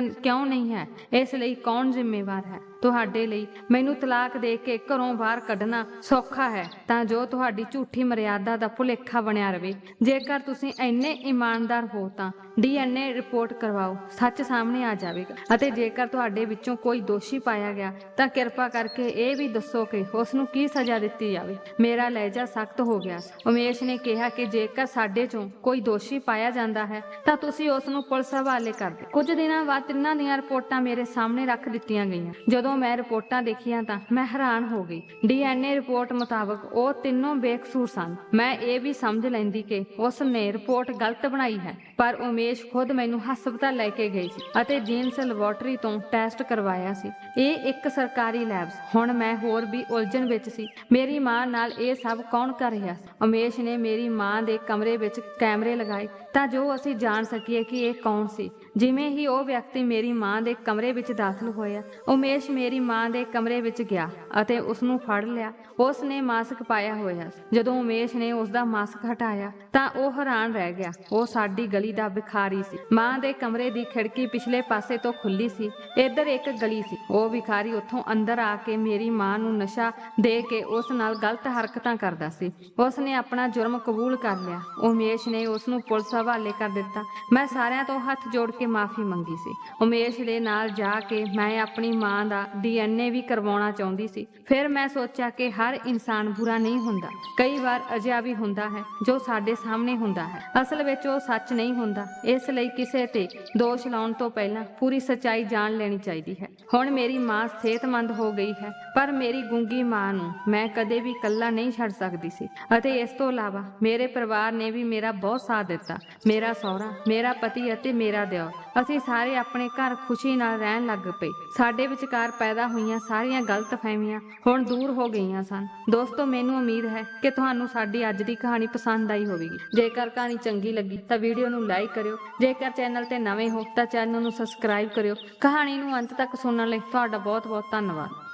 S1: ਕਿਉਂ ਨਹੀਂ ਹੈ? ਇਸ ਲਈ ਕੌਣ ਜ਼ਿੰਮੇਵਾਰ ਹੈ? ਤੁਹਾਡੇ ਲਈ ਮੈਨੂੰ ਤਲਾਕ ਦੇ ਕੇ ਘਰੋਂ ਬਾਹਰ ਕੱਢਣਾ ਸੌਖਾ ਹੈ, ਤਾਂ ਜੋ ਤੁਹਾਡੀ ਝੂਠੀ ਮਰਿਆਦਾ ਦਾ ਭੁਲੇਖਾ ਬਣਿਆ ਰਵੇ। ਜੇਕਰ ਤੁਸੀਂ ਇੰਨੇ ਇਮਾਨਦਾਰ ਹੋ ਤਾਂ ਡੀਐਨਏ ਰਿਪੋਰਟ ਕਰਵਾਓ, ਸੱਚ ਸਾਹਮਣੇ ਆ ਜਾਵੇਗਾ। ਅਤੇ ਜੇਕਰ ਤੁਹਾਡੇ ਵਿੱਚੋਂ ਕੋਈ ਦੋਸ਼ੀ ਪਾਇਆ ਗਿਆ, ਤਾਂ ਕਿਰਪਾ ਕਰਕੇ ਇਹ ਵੀ ਦੱਸੋ ਕਿ ਉਸ ਨੂੰ ਕੀ ਸਜ਼ਾ ਦਿੱਤੀ ਜਾਵੇ। ਮੇਰਾ ਲਹਿਜਾ ਸਖਤ ਹੋ ਗਿਆ ਉਮੇਸ਼ ਨੇ ਕਿਹਾ ਕਿ ਜੇਕਰ ਸਾਡੇ ਚੋਂ ਕੋਈ ਦੋਸ਼ੀ ਪਾਇਆ ਜਾਂਦਾ ਹੈ, ਤਾਂ ਤੁਸੀਂ ਉਸ ਨੂੰ ਪੁਲਿਸ ਹਵਾਲੇ ਕਰ ਦਿਓ। ਕੁਝ ਦਿਨਾਂ ਬਾਅਦ ਤਿੰਨਾਂ ਦੀਆਂ ਰਿਪੋਰਟਾਂ ਮੇਰੇ ਸਾਹਮਣੇ ਰੱਖ ਦਿੱਤੀਆਂ ਗਈਆਂ। ਜਦੋਂ ਮੈਂ ਰਿਪੋਰਟਾਂ ਦੇਖੀਆਂ ਤਾਂ ਮੈਂ ਹੈਰਾਨ ਹੋ ਗਈ। ਡੀਐਨਏ ਰਿਪੋਰਟ ਮੁਤਾਬਕ ਉਹ ਤਿੰਨੋਂ ਬੇਕਸੂਰ ਸਨ। ਮੈਂ ਇਹ ਵੀ ਸਮਝ ਲੈਂਦੀ ਕਿ ਉਸ ਨੇ ਰਿਪੋਰਟ ਗਲਤ ਬਣਾਈ ਹੈ, ਪਰ ਉਮੇਸ਼ ਖੁਦ ਮੈਨੂੰ ਹਸਪਤਾਲ ਲੈ ਕੇ ਗਈ ਸੀ ਅਤੇ ਜੀਨਸ ਲੈਬੋਰਟਰੀ ਤੋਂ ਟੈਸਟ ਕਰਵਾਇਆ ਸੀ। ਇਹ ਇੱਕ ਸਰਕਾਰੀ ਲੈਬ ਹੁਣ ਮੈਂ ਹੋਰ ਵੀ ਉਲਝਣ ਵਿੱਚ ਸੀ। ਮੇਰੀ ਮਾਂ ਨਾਲ ਇਹ ਸਭ ਕੌਣ ਕਰ ਰਿਹਾ ਸੀ? ਉਮੇਸ਼ ਨੇ ਮੇਰੀ ਮਾਂ ਦੇ ਕਮਰੇ ਵਿੱਚ ਕੈਮਰੇ ਲਗਾਏ, ਤਾਂ ਜੋ ਅਸੀਂ ਜਾਣ ਸਕੀਏ ਕਿ ਇਹ ਕੌਣ ਸੀ? ਜਿਵੇਂ ਹੀ ਉਹ ਵਿਅਕਤੀ ਮੇਰੀ ਮਾਂ ਦੇ ਕਮਰੇ ਵਿੱਚ ਦਾਖਲ ਹੋਇਆ, ਉਮੇਸ਼ ਮੇਰੀ ਮਾਂ ਦੇ ਕਮਰੇ ਵਿੱਚ ਗਿਆ ਅਤੇ ਉਸ ਨੂੰ ਫੜ ਲਿਆ। ਉਸ ਨੇ ਮਾਸਕ ਪਾਇਆ ਹੋਇਆ। ਜਦੋਂ ਉਮੇਸ਼ ਨੇ ਉਸ ਦਾ ਮਾਸਕ ਹਟਾਇਆ, ਤਾਂ ਉਹ ਹੈਰਾਨ ਰਹਿ ਗਿਆ। ਉਹ ਸਾਡੀ ਗਲੀ ਦਾ ਭਿਖਾਰੀ ਸੀ। ਮਾਂ ਦੇ ਕਮਰੇ ਦੀ ਖਿੜਕੀ ਪਿਛਲੇ ਪਾਸੇ ਤੋਂ ਖੁੱਲੀ ਸੀ। ਇੱਧਰ ਇੱਕ ਗਲੀ ਸੀ। ਉਹ ਭਿਖਾਰੀ ਉੱਥੋਂ ਅੰਦਰ ਆ ਕੇ ਮੇਰੀ ਮਾਂ ਨੂੰ ਨਸ਼ਾ ਦੇ ਕੇ ਉਸ ਨਾਲ ਗਲਤ ਹਰਕਤਾਂ ਕਰਦਾ ਸੀ। ਉਸ ਨੇ ਆਪਣਾ ਜੁਰਮ ਕਬੂਲ ਕਰ ਲਿਆ। ਉਮੇਸ਼ ਨੇ ਉਸ ਨੂੰ ਪੁਲਿਸ ਹਵਾਲੇ ਕਰ ਦਿੱਤਾ। ਮੈਂ ਸਾਰਿਆਂ ਤੋਂ ਹੱਥ ਜੋੜ ਕੇ ਮਾਫੀ ਮੰਗੀ ਸੀ। ਉਮੇਸ਼ ਦੇ ਨਾਲ ਜਾ ਕੇ ਮੈਂ ਆਪਣੀ ਮਾਂ ਦਾ ਡੀਐਨਏ ਵੀ ਕਰਵਾਉਣਾ ਚਾਹੁੰਦੀ ਸੀ। ਫਿਰ ਮੈਂ ਸੋਚਿਆ ਕਿ ਹਰ ਇਨਸਾਨ ਬੁਰਾ ਨਹੀਂ ਹੁੰਦਾ। ਕਈ ਵਾਰ ਅਜਿਹਾ ਵੀ ਹੁੰਦਾ ਹੈ ਜੋ ਸਾਡੇ ਸਾਹਮਣੇ ਹੁੰਦਾ ਹੈ। ਅਸਲ ਵਿੱਚ ਉਹ ਸੱਚ ਨਹੀਂ ਹੁੰਦਾ। ਇਸ ਲਈ ਕਿਸੇ ਤੇ ਦੋਸ਼ ਲਾਉਣ ਤੋਂ ਪਹਿਲਾਂ ਪੂਰੀ ਸੱਚਾਈ ਜਾਣ ਲੈਣੀ ਚਾਹੀਦੀ ਹੈ। ਹੁਣ ਮੇਰੀ ਮਾਂ ਸਿਹਤਮੰਦ ਹੋ ਗਈ ਹੈ। ਪਰ ਮੇਰੀ ਗੁੰਗੀ ਮਾਂ ਨੂੰ ਮੈਂ ਕਦੇ ਵੀ ਇਕੱਲਾ ਨਹੀਂ ਛੱਡ ਸਕਦੀ ਸੀ। ਅਤੇ ਇਸ ਤੋਂ ਇਲਾਵਾ ਮੇਰੇ ਪਰਿਵਾਰ ਨੇ ਵੀ ਮੇਰਾ ਬਹੁਤ ਸਾਥ ਦਿੱਤਾ। ਮੇਰਾ ਸਹੁਰਾ, ਮੇਰਾ ਪਤੀ ਅਤੇ ਮੇਰਾ ਦਿਓਰ ਅਸੀਂ ਸਾਰੇ ਆਪਣੇ ਘਰ ਖੁਸ਼ੀ ਨਾਲ ਰਹਿਣ ਲੱਗ ਪਏ। ਸਾਡੇ ਵਿਚਕਾਰ ਪੈਦਾ ਹੋਈਆਂ ਸਾਰੀਆਂ ਗਲਤ ਫਹਿਮੀਆਂ ਹੁਣ ਦੂਰ ਹੋ ਗਈਆਂ ਸਨ। ਦੋਸਤੋ, ਮੈਨੂੰ ਉਮੀਦ ਹੈ ਕਿ ਤੁਹਾਨੂੰ ਸਾਡੀ ਅੱਜ ਦੀ ਕਹਾਣੀ ਪਸੰਦ ਆਈ ਹੋਵੇਗੀ। ਜੇਕਰ ਕਹਾਣੀ ਚੰਗੀ ਲੱਗੀ ਤਾਂ ਵੀਡੀਓ ਨੂੰ ਲਾਈਕ ਕਰਿਓ। ਜੇਕਰ ਚੈਨਲ ਤੇ ਨਵੇਂ ਹੋ ਤਾਂ ਚੈਨਲ ਨੂੰ ਸਬਸਕ੍ਰਾਈਬ ਕਰਿਓ। ਕਹਾਣੀ ਨੂੰ ਅੰਤ ਤੱਕ ਸੁਣਨ ਲਈ ਤੁਹਾਡਾ ਬਹੁਤ ਬਹੁਤ ਧੰਨਵਾਦ।